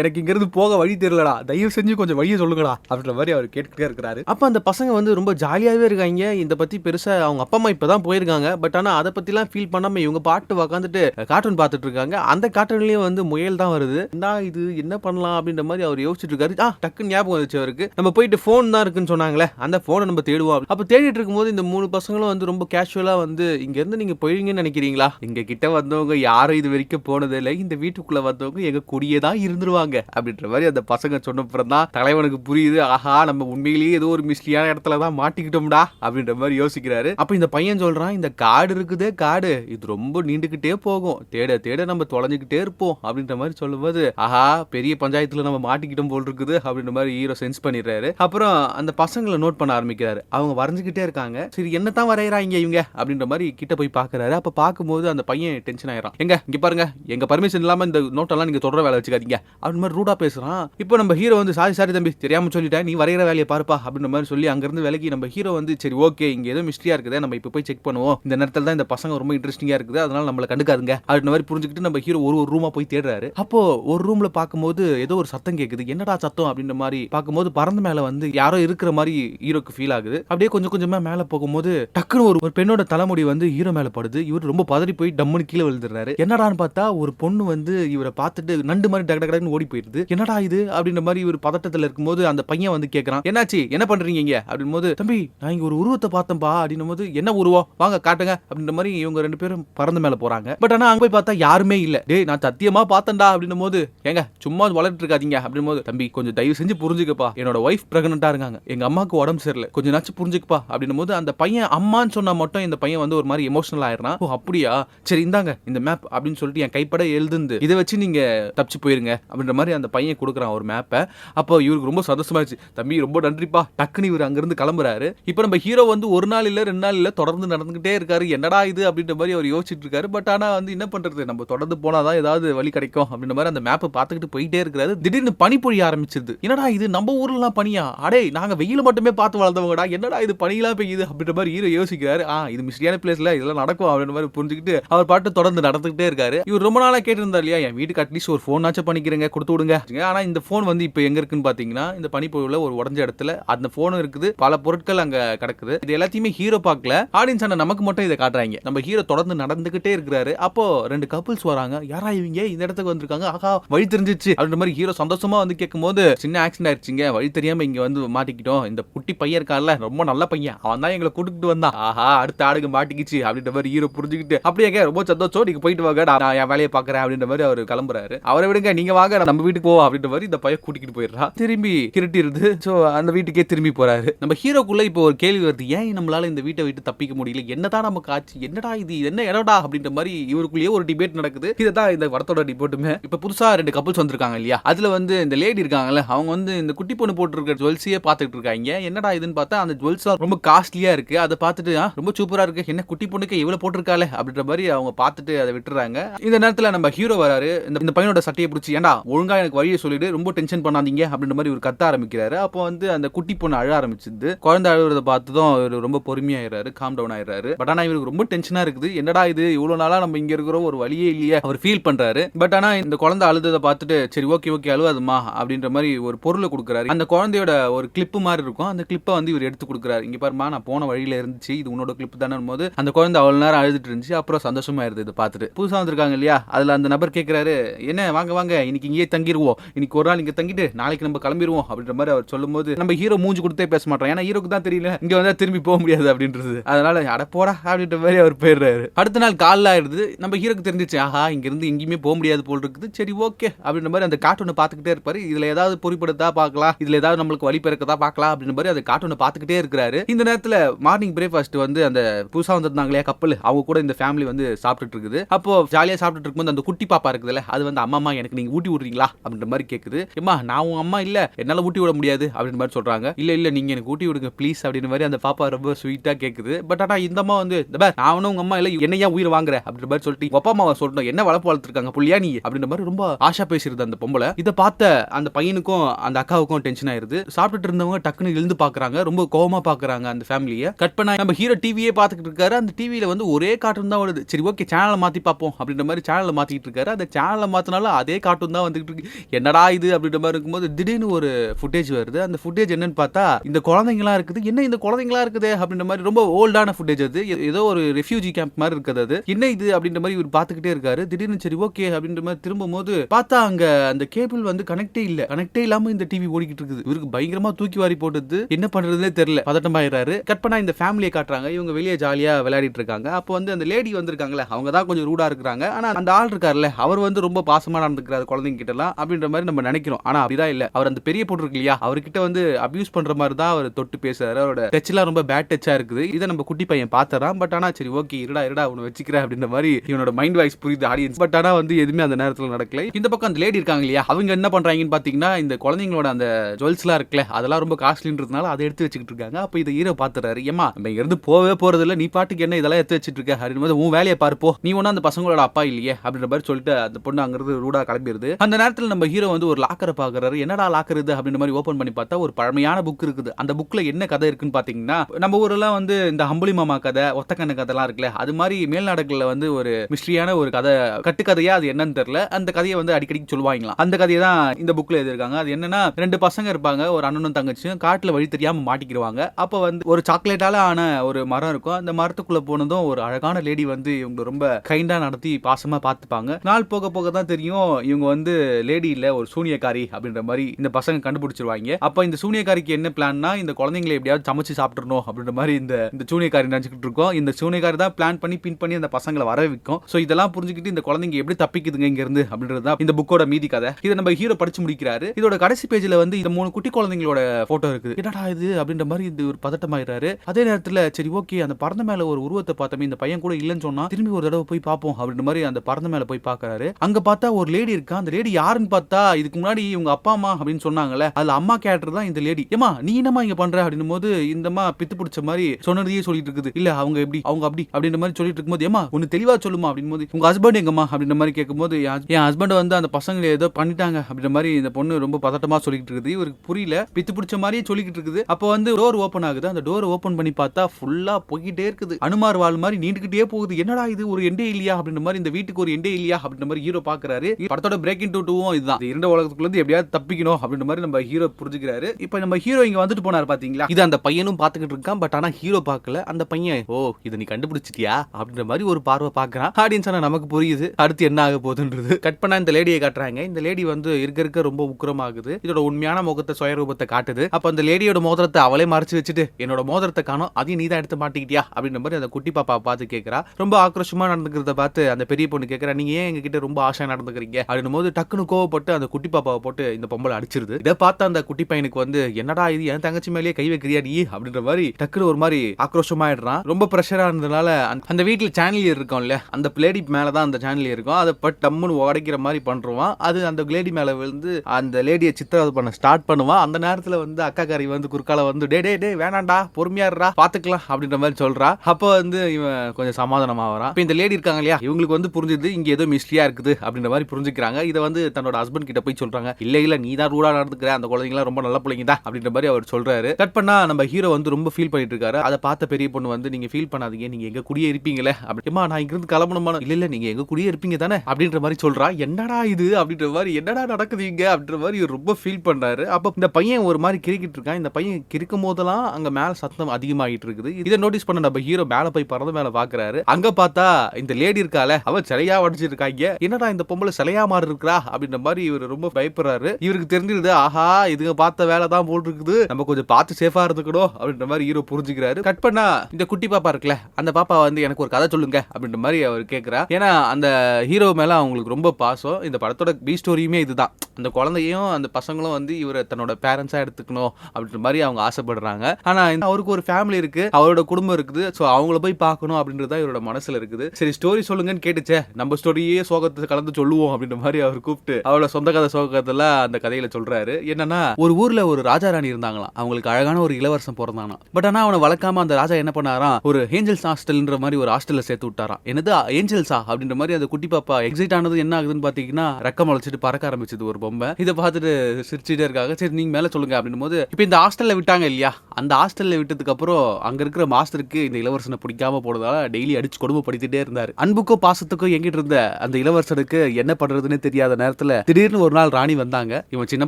எனக்கு இங்க இருந்து போக வழி தெரியலடா. தயவு செஞ்சு கொஞ்சம் வழியை சொல்லுங்கடா அப்படின்ற மாதிரி அவர் கேட்டுக்கிட்டே இருக்கிறாரு. அப்ப அந்த பசங்க வந்து ரொம்ப ஜாலியாவே இருக்காங்க. இந்த பத்தி பெருசா அவங்க அப்பா அம்மா இப்பதான் போயிருக்காங்க. பட் ஆனா அதை பத்திலாம் ஃபீல் பண்ணாம இவங்க பாட்டு உக்காந்துட்டு கார்ட்டூன் பார்த்துட்டு இருக்காங்க. அந்த கார்ட்டூன்லயும் வந்து முயல் தான் வருது. என்ன இது? என்ன பண்ணலாம்? அப்படின்ற மாதிரி அவர் யோசிச்சுட்டு இருக்காரு. ஆ டக்குன்னு ஞாபகம் வந்துச்சு அவருக்கு. நம்ம போயிட்டு ஃபோன் தான் இருக்குன்னு சொன்னாங்களே அந்த ஃபோனை நம்ம தேடுவோம் அப்போ தேடிட்டு இருக்கும்போது இந்த மூணு பசங்களும் வந்து ரொம்ப கேஷுவலாக வந்து இங்கேருந்து நீங்கள் நீங்க நினைக்கிறீங்களா? இங்க கிட்ட வந்தவங்க யாரும் இது வரைக்கும் போனது இல்லை. இந்த வீட்டுக்குள்ளே வந்தவங்க எங்க குடியே தான் இருந்துருவாங்க. அப்படின்ற மாதிரி அந்த பசங்க சொன்னப்புறம் தான் தலைவனுக்கு புரியுது. ஆஹா நம்ம உண்மையிலேயே ஏதோ ஒரு மிஸ்லியான இடத்துல தான் மாட்டிக்கிட்டோம்டா. அப்படின்ற மாதிரி யோசிக்கிறாரு. அப்போ இந்த பையன் சொல்றான் இந்த காடு இருக்குதே காடு. இது ரொம்ப நீண்டுக்கிட்டே போகும். தேட தேட நம்ம தொலைஞ்சுக்கிட்டே இருப்போம். அப்படின்ற மாதிரி சொல்லும்போது ஆஹா பெரிய பஞ்சாயத்துல நம்ம மாட்டிக்கிட்டோம் போல் இருக்குது. அப்படின்ற மாதிரி ஹீரோ சென்ஸ் பண்ணிடுறாரு. அப்புறம் அந்த பசங்களை நோட் பண்ண ஆரம்பிக்கிறாரு. அவங்க வரைஞ்சிக்கிட்டே இருக்காங்க. சரி என்ன தான் வரைகிறாங்க இவங்க? அப்படின்ற மாதிரி கிட்ட போய் பார்க்குறாரு அப்போ பார்க்கும்போது அந்த பையன் டென்ஷன் ஆயிரான் எங்க? இங்கே பாருங்க. எங்க பர்மிஷன் இல்லாமல் இந்த நோட்டெல்லாம் நீங்கள் தொடர வேலை வச்சுக்காதீங்க. அப்படின்னு மாதிரி ரூடா பேசுகிறான் இப்போ நம்ம ஹீரோ வந்து சாரி சாரி தம்பி. தெரியாம சொல்லிட்டேன். நீ வரைகிற வேலையை பாருப்பா. அப்படின்ற மாதிரி சொல்லி அங்கேருந்து விலகி நம்ம ஹீரோ வந்து சரி ஓகே இங்கே ஏதோ மிஸ்ட்ரியா இருக்குது. நம்ம இப்போ போய் செக் பண்ணுவோம். இந்த நேரத்தில் தான் இந்த பசங்க ரொம்ப இன்ட்ரெஸ்டிங்காக இருக்குது. அதனால நம்மளை கண்டுக்காதுங்க. அப்படின்ற மாதிரி புரிஞ்சுக்கிட்டு நம்ம ஹீரோ ஒரு ஒரு ரூமாக போய் தேடுறாரு. அப்போ ஒரு ரூமில் பார்க்கும்போது ஏதோ ஒரு சத்தம் கேட்குது என்னடா சத்தம்? அப்படின்ற மாதிரி பார்க்கும்போது பறந்து மேல வந்து யாரோ இருக்கிற மாதிரி ஹீரோக்கு ஃபீல் ஆகுது. அப்படியே கொஞ்சம் கொஞ்சமா மேல போகும்போது டக்குன்னு ஒரு ஒரு பெண்ணோட தலைமுடி வந்து ஹீரோ மேல படுது. இவர் ரொம்ப பதறி போய் டம்முன்னு கீழே விழுந்துடுறாரு. என்னடான்னு பார்த்தா ஒரு பொண்ணு வந்து இவரை பார்த்துட்டு நண்டு மாதிரி டக டக ஓடி போயிருது. என்னடா இது? அப்படின்ற மாதிரி இவர் பதட்டத்தில் இருக்கும்போது அந்த பையன் வந்து கேட்குறான் என்னாச்சு? என்ன பண்றீங்க இங்கே? அப்படின் போது தம்பி நான் இங்க ஒரு உருவத்தை பார்த்தேன்பா. அப்படின்னும் போது என்ன உருவம்? வாங்க காட்டுங்க. அப்படின்ற மாதிரி இவங்க ரெண்டு பேரும் பறந்து மேல போறாங்க. பட் ஆனா அங்க போய் பார்த்தா யாருமே இல்ல. டேய் நான் சத்தியமா பார்த்தேன்டா. அப்படின்னும் போது ஏங்க சும்மா வளர்ட்டு இருக்காதீங்க. அப்படின்னும் போது தம்பி கொஞ்சம் தயவு செஞ்சு புரிஞ்சுக்கப்பா. என்னோட ஒய்ஃப் ப்ரெக்னெண்ட்டாக இருக்காங்க. எங்கள் அம்மாவுக்கு உடம்பு சரியில்லை. கொஞ்சம் நாச்சும் புரிஞ்சுக்கப்பா அப்படின்னும் போது அந்த பையன் அம்மான்னு சொன்னால் மட்டும் இந்த பையன் வந்து ஒரு மாதிரி எமோஷனல் ஆயிடுறான். ஓ அப்படியா? சரி இந்தாங்க இந்த மேப் அப்படின்னு சொல்லிட்டு என் கைப்பட எழுதுந்து இதை வச்சு நீங்கள் தப்பிச்சு போயிருங்க அப்படின்ற மாதிரி அந்த பையன் கொடுக்குறான் ஒரு மேப்பை அப்போ இவருக்கு ரொம்ப சந்தோஷமாச்சு தம்பி ரொம்ப நன்றிப்பா. டக்குன்னு இவர் அங்கேருந்து கிளம்புறாரு. இப்போ நம்ம ஹீரோ வந்து ஒரு நாள் இல்லை ரெண்டு நாள் இல்லை தொடர்ந்து நடந்துகிட்டே இருக்காரு. என்னடா இது? அப்படின்ற மாதிரி அவர் யோசிச்சுட்டு இருக்காரு. பட் ஆனால் வந்து என்ன பண்ணுறது நம்ம தொடர்ந்து போனால் தான் ஏதாவது வழி கிடைக்கும் அப்படின்ற மாதிரி அந்த மேப்பை பார்த்துக்கிட்டு போயிட்டே இருக்கிறாரு. திடீர்னு பனி பொழிய ஆரம்பிச்சிருது. என்னடா இது? நம்ம ஊர்லாம் பனியா அடே நாங்க வெயில மட்டுமே பார்த்து வளர்ந்தவங்கடா. என்னடா இது பனியெல்லாம் பெய்யுது? அப்படின்ற மாதிரி ஹீரோ யோசிக்கிறாரு. ஆ இது மிஸ்டியான பிளேஸ்ல இதெல்லாம் நடக்கும் அப்படின்ற மாதிரி புரிஞ்சுக்கிட்டு அவர் பாட்டு தொடர்ந்து நடந்துகிட்டே இருக்காரு. இவர் ரொம்ப நாளா கேட்டிருந்தார் இல்லையா என் வீட்டுக்கு அட்லீஸ்ட் ஒரு ஃபோன் ஆச்சும் பண்ணிக்கிறேங்க கொடுத்து விடுங்க. ஆனா இந்த ஃபோன் வந்து இப்போ எங்க இருக்குன்னு பாத்தீங்கன்னா இந்த பனிப்பொழிவுல ஒரு உடஞ்ச இடத்துல அந்த ஃபோனும் இருக்குது. பல பொருட்கள் அங்க கிடக்குது. இது எல்லாத்தையுமே ஹீரோ பார்க்கல. ஆடியன்ஸ் ஆனால் நமக்கு மட்டும் இதை காட்டுறாங்க. நம்ம ஹீரோ தொடர்ந்து நடந்துகிட்டே இருக்கிறாரு. அப்போ ரெண்டு கப்புள்ஸ் வராங்க. யாரா இவங்க? இந்த இடத்துக்கு வந்திருக்காங்க. ஆகா வழி தெரிஞ்சிச்சு. அப்படின்ற மாதிரி ஹீரோ சந்தோஷமா வந்து கேட்கும்போது சின்ன ஆக்சிடென்ட் ஆயிடுச்சுங்க. வழி தெரியும் இங்க வந்து மாட்டிக்கிட்டோம். இந்த குட்டி பையன் இருக்கான்ல ரொம்ப நல்ல பையன். அவன் தான் எங்களை கூட்டிட்டு வந்தான். ஆஹா அடுத்த ஆடுக்கு மாட்டிக்கிச்சு அப்படின்ற மாதிரி ஹீரோ புரிஞ்சுக்கிட்டு அப்படியே ரொம்ப சந்தோஷம். நீங்க போயிட்டு வாங்க நான் என் வேலையை பார்க்குறேன் அப்படின்ற மாதிரி அவர் கிளம்புறாரு. அவரை விடுங்க நீங்க வாங்க நம்ம வீட்டுக்கு போவோம் அப்படின்ற மாதிரி இந்த பையன் கூட்டிகிட்டு போயிடுறா. திரும்பி கிருட்டிருது சோ அந்த வீட்டுக்கே திரும்பி போறாரு. நம்ம ஹீரோக்குள்ள இப்போ ஒரு கேள்வி வருது ஏன் நம்மளால இந்த வீட்டை விட்டு தப்பிக்க முடியல? என்னதான் நமக்கு ஆச்சு? என்னடா இது? என்ன இடடா அப்படின்ற மாதிரி இவருக்குள்ளேயே ஒரு டிபேட் நடக்குது. இதுதான் இந்த படத்தோட டிபேட்டுமே இப்போ புதுசாக ரெண்டு கப்புள்ஸ் வந்திருக்காங்க இல்லையா? அதுல வந்து இந்த லேடி இருக்காங்கல்ல அவங்க வந்து இந்த குட்டி பொண்ணு போட்டு போட்டிருக்க ஜுவல்ஸையே பார்த்துட்டு இருக்காங்க. என்னடா இதுன்னு பார்த்தா அந்த ஜுவல்ஸ் ரொம்ப காஸ்ட்லியா இருக்கு. அதை பார்த்துட்டு ரொம்ப சூப்பரா இருக்கு. என்ன குட்டி பொண்ணுக்கு இவ்வளவு போட்டிருக்காளே? அப்படின்ற மாதிரி அவங்க பார்த்துட்டு அதை விட்டுறாங்க. இந்த நேரத்தில் நம்ம ஹீரோ வராரு. இந்த பையனோட சட்டையை பிடிச்சி ஏன்டா ஒழுங்கா எனக்கு வழியை சொல்லிட்டு ரொம்ப டென்ஷன் பண்ணாதீங்க. அப்படின்ற மாதிரி ஒரு கத்த ஆரம்பிக்கிறாரு. அப்போ வந்து அந்த குட்டி பொண்ணு அழ ஆரம்பிச்சிருந்து குழந்தை அழுகிறத பார்த்ததும் இவர் ரொம்ப பொறுமையாயிராரு காம் டவுன் ஆயிடுறாரு பட் ஆனா இவருக்கு ரொம்ப டென்ஷனா இருக்குது. என்னடா இது? இவ்வளவு நாளா நம்ம இங்க இருக்கிறோம். ஒரு வழியே இல்லையே. அவர் ஃபீல் பண்றாரு. பட் ஆனா இந்த குழந்தை அழுததை பார்த்துட்டு சரி ஓகே ஓகே அழுவாதுமா அப்படின்ற மாதிரி ஒரு பொருளை கொடுக்குறாரு. அந்த குழந்தை குழந்தையோட ஒரு கிளிப்பு மாதிரி இருக்கும். அந்த கிளிப்பை வந்து இவர் எடுத்து கொடுக்குறாரு. இங்கே பாருமா நான் போன வழியில் இருந்துச்சு. இது உன்னோட கிளிப் தானே போது அந்த குழந்தை அவ்வளோ நேரம் அழுதுட்டு இருந்துச்சு. அப்புறம் சந்தோஷமா இருந்தது இதை பார்த்துட்டு. புதுசாக வந்திருக்காங்க இல்லையா? அதில் அந்த நபர் கேட்குறாரு என்ன வாங்க வாங்க. இன்னைக்கு இங்கேயே தங்கிடுவோம் இன்னைக்கு ஒரு நாள் இங்கே தங்கிட்டு நாளைக்கு நம்ம கிளம்பிடுவோம் அப்படின்ற மாதிரி அவர் சொல்லும்போது நம்ம ஹீரோ மூஞ்சி கொடுத்தே பேச மாட்டோம். ஏன்னா ஹீரோக்கு தான் தெரியல. இங்கே வந்தால் திரும்பி போக முடியாது அப்படின்றது. அதனால அட போடா அப்படின்ற மாதிரி அவர் போயிடுறாரு. அடுத்த நாள் காலில் ஆயிடுது. நம்ம ஹீரோக்கு தெரிஞ்சிச்சு ஆஹா இங்கேருந்து எங்கேயுமே போக முடியாது போல் இருக்குது. சரி ஓகே அப்படின்ற மாதிரி அந்த கார்ட்டூனை பார்த்துக்கிட்டே இருப்பார். இதில் ஏதாவது பொறிப்படுத்தா பார்க்கலாம். இதில் ஏதாவது நம்மளுக்கு வழி பிறக்கதா பார்க்கலாம் அப்படின்ற மாதிரி அந்த கார்ட்டூனை பார்த்துக்கிட்டே இருக்கிறாரு. இந்த நேரத்துல மார்னிங் பிரேக்ஃபாஸ்ட் வந்து அந்த புதுசா வந்திருந்தாங்க இல்லையா கப்பல் அவங்க கூட இந்த ஃபேமிலி வந்து சாப்பிட்டுட்டு இருக்குது. அப்போ ஜாலியா சாப்பிட்டுட்டு இருக்கும்போது அந்த குட்டி பாப்பா இருக்குதுல்ல அது வந்து அம்மா அம்மா எனக்கு நீங்க ஊட்டி விடுறீங்களா? அப்படின்ற மாதிரி கேக்குது. ஏமா நான் உன் அம்மா இல்ல என்னால ஊட்டி விட முடியாது அப்படின்ற மாதிரி சொல்றாங்க. இல்ல இல்ல நீங்க எனக்கு ஊட்டி விடுங்க ப்ளீஸ் அப்படின்ற மாதிரி அந்த பாப்பா ரொம்ப ஸ்வீட்டா கேக்குது. பட் ஆனா இந்த அம்மா வந்து நானும் நான் உங்க அம்மா இல்ல என்னையா உயிர் வாங்குற? அப்படின்ற மாதிரி சொல்லிட்டு அப்பா அம்மாவை சொல்லணும் என்ன வளர்ப்பு வளர்த்துருக்காங்க புள்ளியா நீ? அப்படின்ற மாதிரி ரொம்ப ஆஷா பேசிருது அந்த பொம்பளை. இதை பார்த்த அந்த பையனுக்கும் அந்த அக்காவுக்கும் டென்ஷன் ஆயிருது. சாப்பிட்டுட்டு இருந்தவங்க டக்குன்னு எழுந்து பாக்குறாங்க. ரொம்ப கோவமா பாக்குறாங்க அந்த ஃபேமிலியை கட் பண்ணா நம்ம ஹீரோ டிவியே பார்த்துக்கிட்டு இருக்காரு. அந்த டிவியில வந்து ஒரே கார்ட்டூன் தான் வருது. சரி ஓகே சேனலை மாத்தி பார்ப்போம் அப்படின்ற மாதிரி சேனலை மாத்திட்டு இருக்காரு. அந்த சேனலை மாத்தினாலும் அதே கார்ட்டூன் தான் வந்துகிட்டு இருக்கு. என்னடா இது அப்படின்ற மாதிரி இருக்கும்போது திடீர்னு ஒரு ஃபுட்டேஜ் வருது. அந்த ஃபுட்டேஜ் என்னன்னு பார்த்தா இந்த குழந்தைங்களா இருக்குது. என்ன இந்த குழந்தைங்களா இருக்குது அப்படின்ற மாதிரி ரொம்ப ஓல்டான ஃபுட்டேஜ் அது. ஏதோ ஒரு ரெஃப்யூஜி கேம்ப் மாதிரி இருக்குது அது. என்ன இது அப்படின்ற மாதிரி இவர் பார்த்துக்கிட்டே இருக்காரு. திடீர்னு சரி ஓகே அப்படின்ற மாதிரி திரும்பும் போது பார்த்தா அங்க அந்த கேபிள் வந்து கனெக்டே இல்ல. கனெக்டே இல்லாம இந்த டிவி ஓடிக்கிட்டு இருக்குது. இவருக்கு பயங்கரமா தூக்கி வாரி போட்டுது என்ன பண்றதுனே தெரியல. பதட்டமாயிடுறாரு கட் பண்ணா இந்த ஃபேமிலியை காட்டுறாங்க. இவங்க வெளியே ஜாலியா விளையாடிட்டு இருக்காங்க. அப்போ வந்து அந்த லேடி வந்திருக்காங்களே அவங்க தான் கொஞ்சம் ரூடா இருக்கிறாங்க. ஆனா அந்த ஆள் இருக்காருல்ல அவர் வந்து ரொம்ப பாசமா நடந்துக்கிறாரு குழந்தைங்க கிட்ட எல்லாம் அப்படின்ற மாதிரி நம்ம நினைக்கிறோம். ஆனா அப்படிதான் இல்ல. அவர் அந்த பெரிய பொண்ணு இருக்கு இல்லையா அவர்கிட்ட வந்து அபியூஸ் பண்ற மாதிரி தான் அவர் தொட்டு பேசுறாரு. அவரோட டச்லாம் ரொம்ப பேட் டச்சா இருக்குது. இதை நம்ம குட்டி பையன் பாத்துறான். பட் ஆனா சரி ஓகே இருடா இருடா உன்னை வச்சுக்கிறேன் அப்படின்ற மாதிரி இவனோட மைண்ட் வாய்ஸ் புரியுது ஆடியன்ஸ் பட் ஆனா வந்து எதுவுமே அந்த நேரத்துல நடக்கல. இந்த பக்கம் அந்த லேடி இருக்காங்க இல்லையா அவங்க என்ன பண்றாங்கன்னு பாத்தீங்கன்னா இந்த குழந்தைங்களோட அந்த ஜுவல்ஸ் ஜுவல்ஸ்லாம் இருக்குல்ல அதெல்லாம் ரொம்ப காஸ்ட்லின்றதுனால அதை எடுத்து வச்சுக்கிட்டு இருக்காங்க. அப்போ இதை ஹீரோ பார்த்துறாரு ஏமா நம்ம இருந்து போவே போறது இல்லை நீ பாட்டுக்கு என்ன இதெல்லாம் எடுத்து வச்சிட்டு இருக்க? அப்படின்ற போது உன் வேலையை பார்ப்போ நீ ஒன்றும் அந்த பசங்களோட அப்பா இல்லையே? அப்படின்ற மாதிரி சொல்லிட்டு அந்த பொண்ணு அங்கிருந்து ரூடா கிளம்பிடுது அந்த நேரத்தில் நம்ம ஹீரோ வந்து ஒரு லாக்கரை பாக்குறாரு. என்னடா லாக்கர் இது? அப்படின்ற மாதிரி ஓப்பன் பண்ணி பார்த்தா ஒரு பழமையான புக் இருக்குது. அந்த புக்ல என்ன கதை இருக்குன்னு பாத்தீங்கன்னா நம்ம ஊர்ல வந்து இந்த அம்புலி மாமா கதை ஒத்தக்கண்ண கதைலாம் இருக்குல்ல அது மாதிரி மேல்நாடுகள்ல வந்து ஒரு மிஸ்ட்ரியான ஒரு கதை கட்டுக்கதையா அது என்னன்னு தெரியல. அந்த கதையை வந்து அடிக்கடி சொல்லுவாங்களாம். அந்த கதையை தான் இந்த புக்ல எழுதிருக்காங்க அது என்னன்னா ரெண்டு பசங்க இருப்பாங்க. ஒரு அண்ணனும் தங்கச்சியும். காட்டுல வழி தெரியாம மாட்டிக்கிடுவாங்க அப்ப வந்து ஒரு சாக்லேட்டால ஆன ஒரு மரம் இருக்கும். அந்த மரத்துக்குள்ள போனதும் ஒரு அழகான லேடி வந்து இவங்க ரொம்ப கைண்டா நடத்தி பாசமா பார்த்துப்பாங்க நாள் போக போக தான் தெரியும் இவங்க வந்து லேடி இல்ல ஒரு சூனியக்காரி அப்படின்ற மாதிரி இந்த பசங்க கண்டுபிடிச்சிருவாங்க. அப்ப இந்த சூனியக்காரிக்கு என்ன பிளான்னா இந்த குழந்தைங்களை எப்படியாவது சமைச்சு சாப்பிட்டுறணும் அப்படின்ற மாதிரி இந்த இந்த சூனியக்காரி நினச்சிக்கிட்டு இருக்கோம். இந்த சூனியக்காரி தான் பிளான் பண்ணி பின் பண்ணி அந்த பசங்களை வர வைக்கும். ஸோ இதெல்லாம் புரிஞ்சுக்கிட்டு இந்த குழந்தைங்க எப்படி தப்பிக்குதுங்க இங்க இருந்து அப்படின்றது தான் இந்த புக்கோட மீதி கதை. இதை நம்ம ஹீரோ படிச்சு முடிக்கிறாரு. இதோட கடைசி பேஜில் வந்து இந்த மூணு குட்டி குழந்தைங்களோட போட்டோ இருக்குது. என்னடா இது? அப்படின்ற மாதிரி இது ஒரு பதட்டமாயிடுறாரு அதே நேரத்தில் சரி ஓகே அந்த பறந்த மேல ஒரு உருவத்தை பார்த்தோமே இந்த பையன் கூட இல்லைன்னு சொன்னா திரும்பி ஒரு தடவை போய் பார்ப்போம் அப்படின்ற மாதிரி அந்த பறந்த மேல போய் பார்க்கறாரு. அங்க பார்த்தா ஒரு லேடி இருக்கா? அந்த லேடி யாருன்னு பார்த்தா இதுக்கு முன்னாடி இவங்க அப்பா அம்மா அப்படின்னு சொன்னாங்கல்ல அதுல அம்மா கேரக்டர் தான் இந்த லேடி ஏமா நீ என்னமா இங்க பண்ற? அப்படின்னும் போது இந்தமா பித்து பிடிச்ச மாதிரி சொன்னதையே சொல்லிட்டு இருக்குது. இல்ல அவங்க எப்படி? அவங்க அப்படி அப்படின்ற மாதிரி சொல்லிட்டு இருக்கும்போது ஏமா ஒன்னு தெளிவா சொல்லுமா? அப்படின்னு போது உங்க ஹஸ்பண்ட் எங்கம்மா? அப்படின்ற மாதிரி கேட்கும்போது என் என் ஹஸ்பண்ட் வந்து அந்த பசங்களை ஏதோ பண்ணிட்டாங்க அப்படின்ற மாதிரி இந்த பொண்ணு ரொம்ப பதட்டமா சொல்லிட்டு இருக்குது. இவருக்கு புரியல. பித்து பிடிச்ச மாதிரியே சொல்லிக்கிட்டு இருக்குது. அப்போ வந்து டோர் ஓப்பன் ஆகுது. அந்த டோர் ஓப்பன் பண்ணி பார்த்தா ஃபுல்லா போய்கிட்டே இருக்குது. அனுமார் வால் மாதிரி நீண்டுகிட்டே போகுது. என்னடா இது? ஒரு எண்டே இல்லையா? அப்படின்ற மாதிரி இந்த வீட்டுக்கு ஒரு எண்டே இல்லையா? அப்படின்ற மாதிரி ஹீரோ பாக்குறாரு. படத்தோட பிரேக் இன் டூவும் இதுதான். இந்த இரண்ட உலகத்துக்குள்ள இருந்து எப்படியாவது தப்பிக்கணும் அப்படின்ற மாதிரி நம்ம ஹீரோ புரிஞ்சுக்கிறாரு. இப்போ நம்ம ஹீரோ இங்க வந்துட்டு போனார் பாத்தீங்களா? இது அந்த பையனும் பாத்துக்கிட்டு இருக்கான். பட் ஆனா ஹீரோ பார்க்கல அந்த பையன் ஓ இதை நீ கண்டுபிடிச்சிட்டியா? அப்படின்ற மாதிரி ஒரு பார்வை பாக்குறான். ஆடியன்ஸ் ஆனா நமக்கு புரியுது. அடுத்து என்ன ஆக போகுதுன்றது. கட் பண்ணா இந்த லேடியை காட்டுறாங்க. இந்த லேடி வந்து இருக்க இருக்க ரொம்ப உக்கிரமாகுது. இதோட உண்மையான முகத்தை சுயரூபத்தை காட்டுது. அப்ப அந்த லேடியோட மோதிரத்தை அவளே மறைச்சு வச்சுட்டு என்னோட மோதிரத்தை காணோம். அதையும் நீ தான் எடுத்து மாட்டிக்கிட்டியா? அப்படின்ற மாதிரி அந்த குட்டி பாப்பா பார்த்து கேட்கறா. ரொம்ப ஆக்ரோஷமா நடந்துக்கிறத பார்த்து அந்த பெரிய பொண்ணு கேட்கறா நீங்க ஏன் எங்ககிட்ட ரொம்ப ஆசையா நடந்துக்கிறீங்க? அப்படின்னும் போது டக்குனு கோவப்பட்டு அந்த குட்டி பாப்பாவை போட்டு இந்த பொம்பளை அடிச்சிருது. இதை பார்த்த அந்த குட்டி பையனுக்கு வந்து என்னடா இது? என் தங்கச்சி மேலேயே கை வைக்கிறியா நீ? அப்படின்ற மாதிரி டக்குனு ஒரு மாதிரி ஆக்ரோஷமாயிடுறான் ரொம்ப ப்ரெஷரா இருந்ததுனால அந்த- அந்த வீட்டுல சேனல் இருக்கும்ல அந்த லேடி மேலே தான் அந்த சேனல் இருக்கும். அதை பட் டம்முன்னு உடைக்கிற மாதிரி பண்றான் அது அந்த லேடி மேல விழுந்து அந்த லேடியை சித்திரவதை பண்ண ஸ்டார்ட் பண்ணுவான். போவான் அந்த நேரத்துல வந்து அக்காக்காரி வந்து குறுக்கால வந்து டே டே டே வேணாண்டா பொறுமையாடுறா பார்த்துக்கலாம் பாத்துக்கலாம் அப்படின்ற மாதிரி சொல்றா. அப்போ வந்து இவன் கொஞ்சம் சமாதானமாகறான் இப்போ இந்த லேடி இருக்காங்க இல்லையா இவங்களுக்கு வந்து புரிஞ்சுது இங்க ஏதோ மிஸ்ட்ரியா இருக்குது அப்படின்ற மாதிரி புரிஞ்சுக்கிறாங்க. இதை வந்து தன்னோட ஹஸ்பண்ட் கிட்ட போய் சொல்றாங்க. இல்ல இல்ல நீ தான் ரூடா நடந்துக்கிற அந்த குழந்தைங்களாம் ரொம்ப நல்ல பிள்ளைங்க தான் அப்படின்ற மாதிரி அவர் சொல்றாரு. கட் பண்ணா நம்ம ஹீரோ வந்து ரொம்ப ஃபீல் பண்ணிட்டு இருக்காரு. அதை பார்த்த பெரிய பொண்ணு வந்து நீங்க ஃபீல் பண்ணாதீங்க நீங்க எங்க குடியே இருப்பீங்களே அப்படிமா நான் இங்கிருந்து கிளம்பணுமா? இல்ல இல்ல நீங்க எங்க குடியே இருப்பீங்க தானே அப்படின்ற மாதிரி சொல்றா. என்னடா இது? அப்படின்ற மாதிரி என்னடா நடக்குது இங்க? அப்படின்ற மாதிரி இவர் ரொம்ப ஃபீல் பண்றாரு. அப்ப இந்த பையன் ஒரு மாதிரி கிரிக்கிட்டு இருக்கான். இந்த பையன் கிறுக்கும் போதெல்லாம் அங்க மேல சத்தம் அதிகமாகிட்டு இருக்குது. இதை நோட்டீஸ் பண்ண நம்ம ஹீரோ மேல போய் பறந்து மேல பாக்குறாரு. அங்க பார்த்தா இந்த லேடி இருக்கால அவ சிலையா வடிச்சிட்டு என்னடா இந்த பொம்பளை சிலையா மாறி இருக்கிறா? அப்படின்ற மாதிரி இவர் ரொம்ப பயப்படுறாரு. இவருக்கு தெரிஞ்சிருது ஆஹா இதுங்க பார்த்த வேலை தான் போல் இருக்குது. நம்ம கொஞ்சம் பார்த்து சேஃபா இருந்துக்கணும் அப்படின்ற மாதிரி ஹீரோ புரிஞ்சுக்கிறாரு. கட் பண்ணா இந்த குட்டி பாப்பா இருக்குல்ல அந்த பாப்பா வந்து எனக்கு ஒரு கதை சொல்லுங்க அப்படின்ற மாதிரி அவர் கேட்கிறா ஏன்னா அந்த ஹீரோ மேல அவங்களுக்கு ரொம்ப பாசம். இந்த படத்தோட பி ஸ்டோரியுமே இதுதான். அந்த குழந்தையும் அந்த பசங்களும் வந்து இவரை தன்னோட பேரண்ட்ஸாக எடுத்துக்கணும் அப்படின்ற மாதிரி அவங்க ஆசைப்படுறாங்க. ஆனா அவருக்கு ஒரு ஃபேமிலி இருக்கு அவரோட குடும்பம் இருக்குது ஸோ அவங்கள போய் பார்க்கணும் அப்படின்றது தான் இவரோட மனசுல இருக்குது. சரி ஸ்டோரி சொல்லுங்கன்னு கேட்டுச்சே நம்ம ஸ்டோரியே சோகத்தை கலந்து சொல்லுவோம் அப்படின்ற மாதிரி அவர் கூப்பிட்டு அவரோட சொந்த கதை சோகத்துல அந்த கதையில சொல்றாரு. என்னன்னா ஒரு ஊர்ல ஒரு ராஜா ராணி இருந்தாங்களாம். அவங்களுக்கு அழகான ஒரு இளவரசன் பிறந்தானா பட் ஆனால் அவனை வளர்க்காம அந்த ராஜா என்ன பண்ணாராம்? ஒரு ஏஞ்சல்ஸ் ஹாஸ்டல்ன்ற மாதிரி ஒரு ஹாஸ்டல்ல சேர்த்து விட்டாராம். என்னது ஏஞ்சல்ஸா அப்படின்ற மாதிரி அந்த குட்டி பாப்பா எக்ஸைட் ஆனது என்ன ஆகுதுன்னு பாத்தீங்கன்னா ரக்கம் முளைச்சிட்டு பறக்க ஆரம்பிச்சது ஒரு பொம்மை. இதை பார்த்துட்டு சிரிச்சுட்டே இருக்காங்க. சரி எக்ஸ்பீரியன்ஸ் நீங்கள் மேலே சொல்லுங்க அப்படின்னும் போது இப்போ இந்த ஹாஸ்டல்ல விட்டாங்க இல்லையா? அந்த ஹாஸ்டல்ல விட்டதுக்கப்புறம் அங்கே அங்க இருக்கிற மாஸ்டருக்கு இந்த இளவரசனை பிடிக்காம போனதால டெய்லி அடிச்சு கொடுமைப்படுத்திட்டே இருந்தார். அன்புக்கோ பாசத்துக்கோ எங்கிட்டு இருந்த அந்த இளவரசனுக்கு என்ன பண்றதுன்னு தெரியாத நேரத்துல திடீர்னு ஒரு நாள் ராணி வந்தாங்க. இவன் சின்ன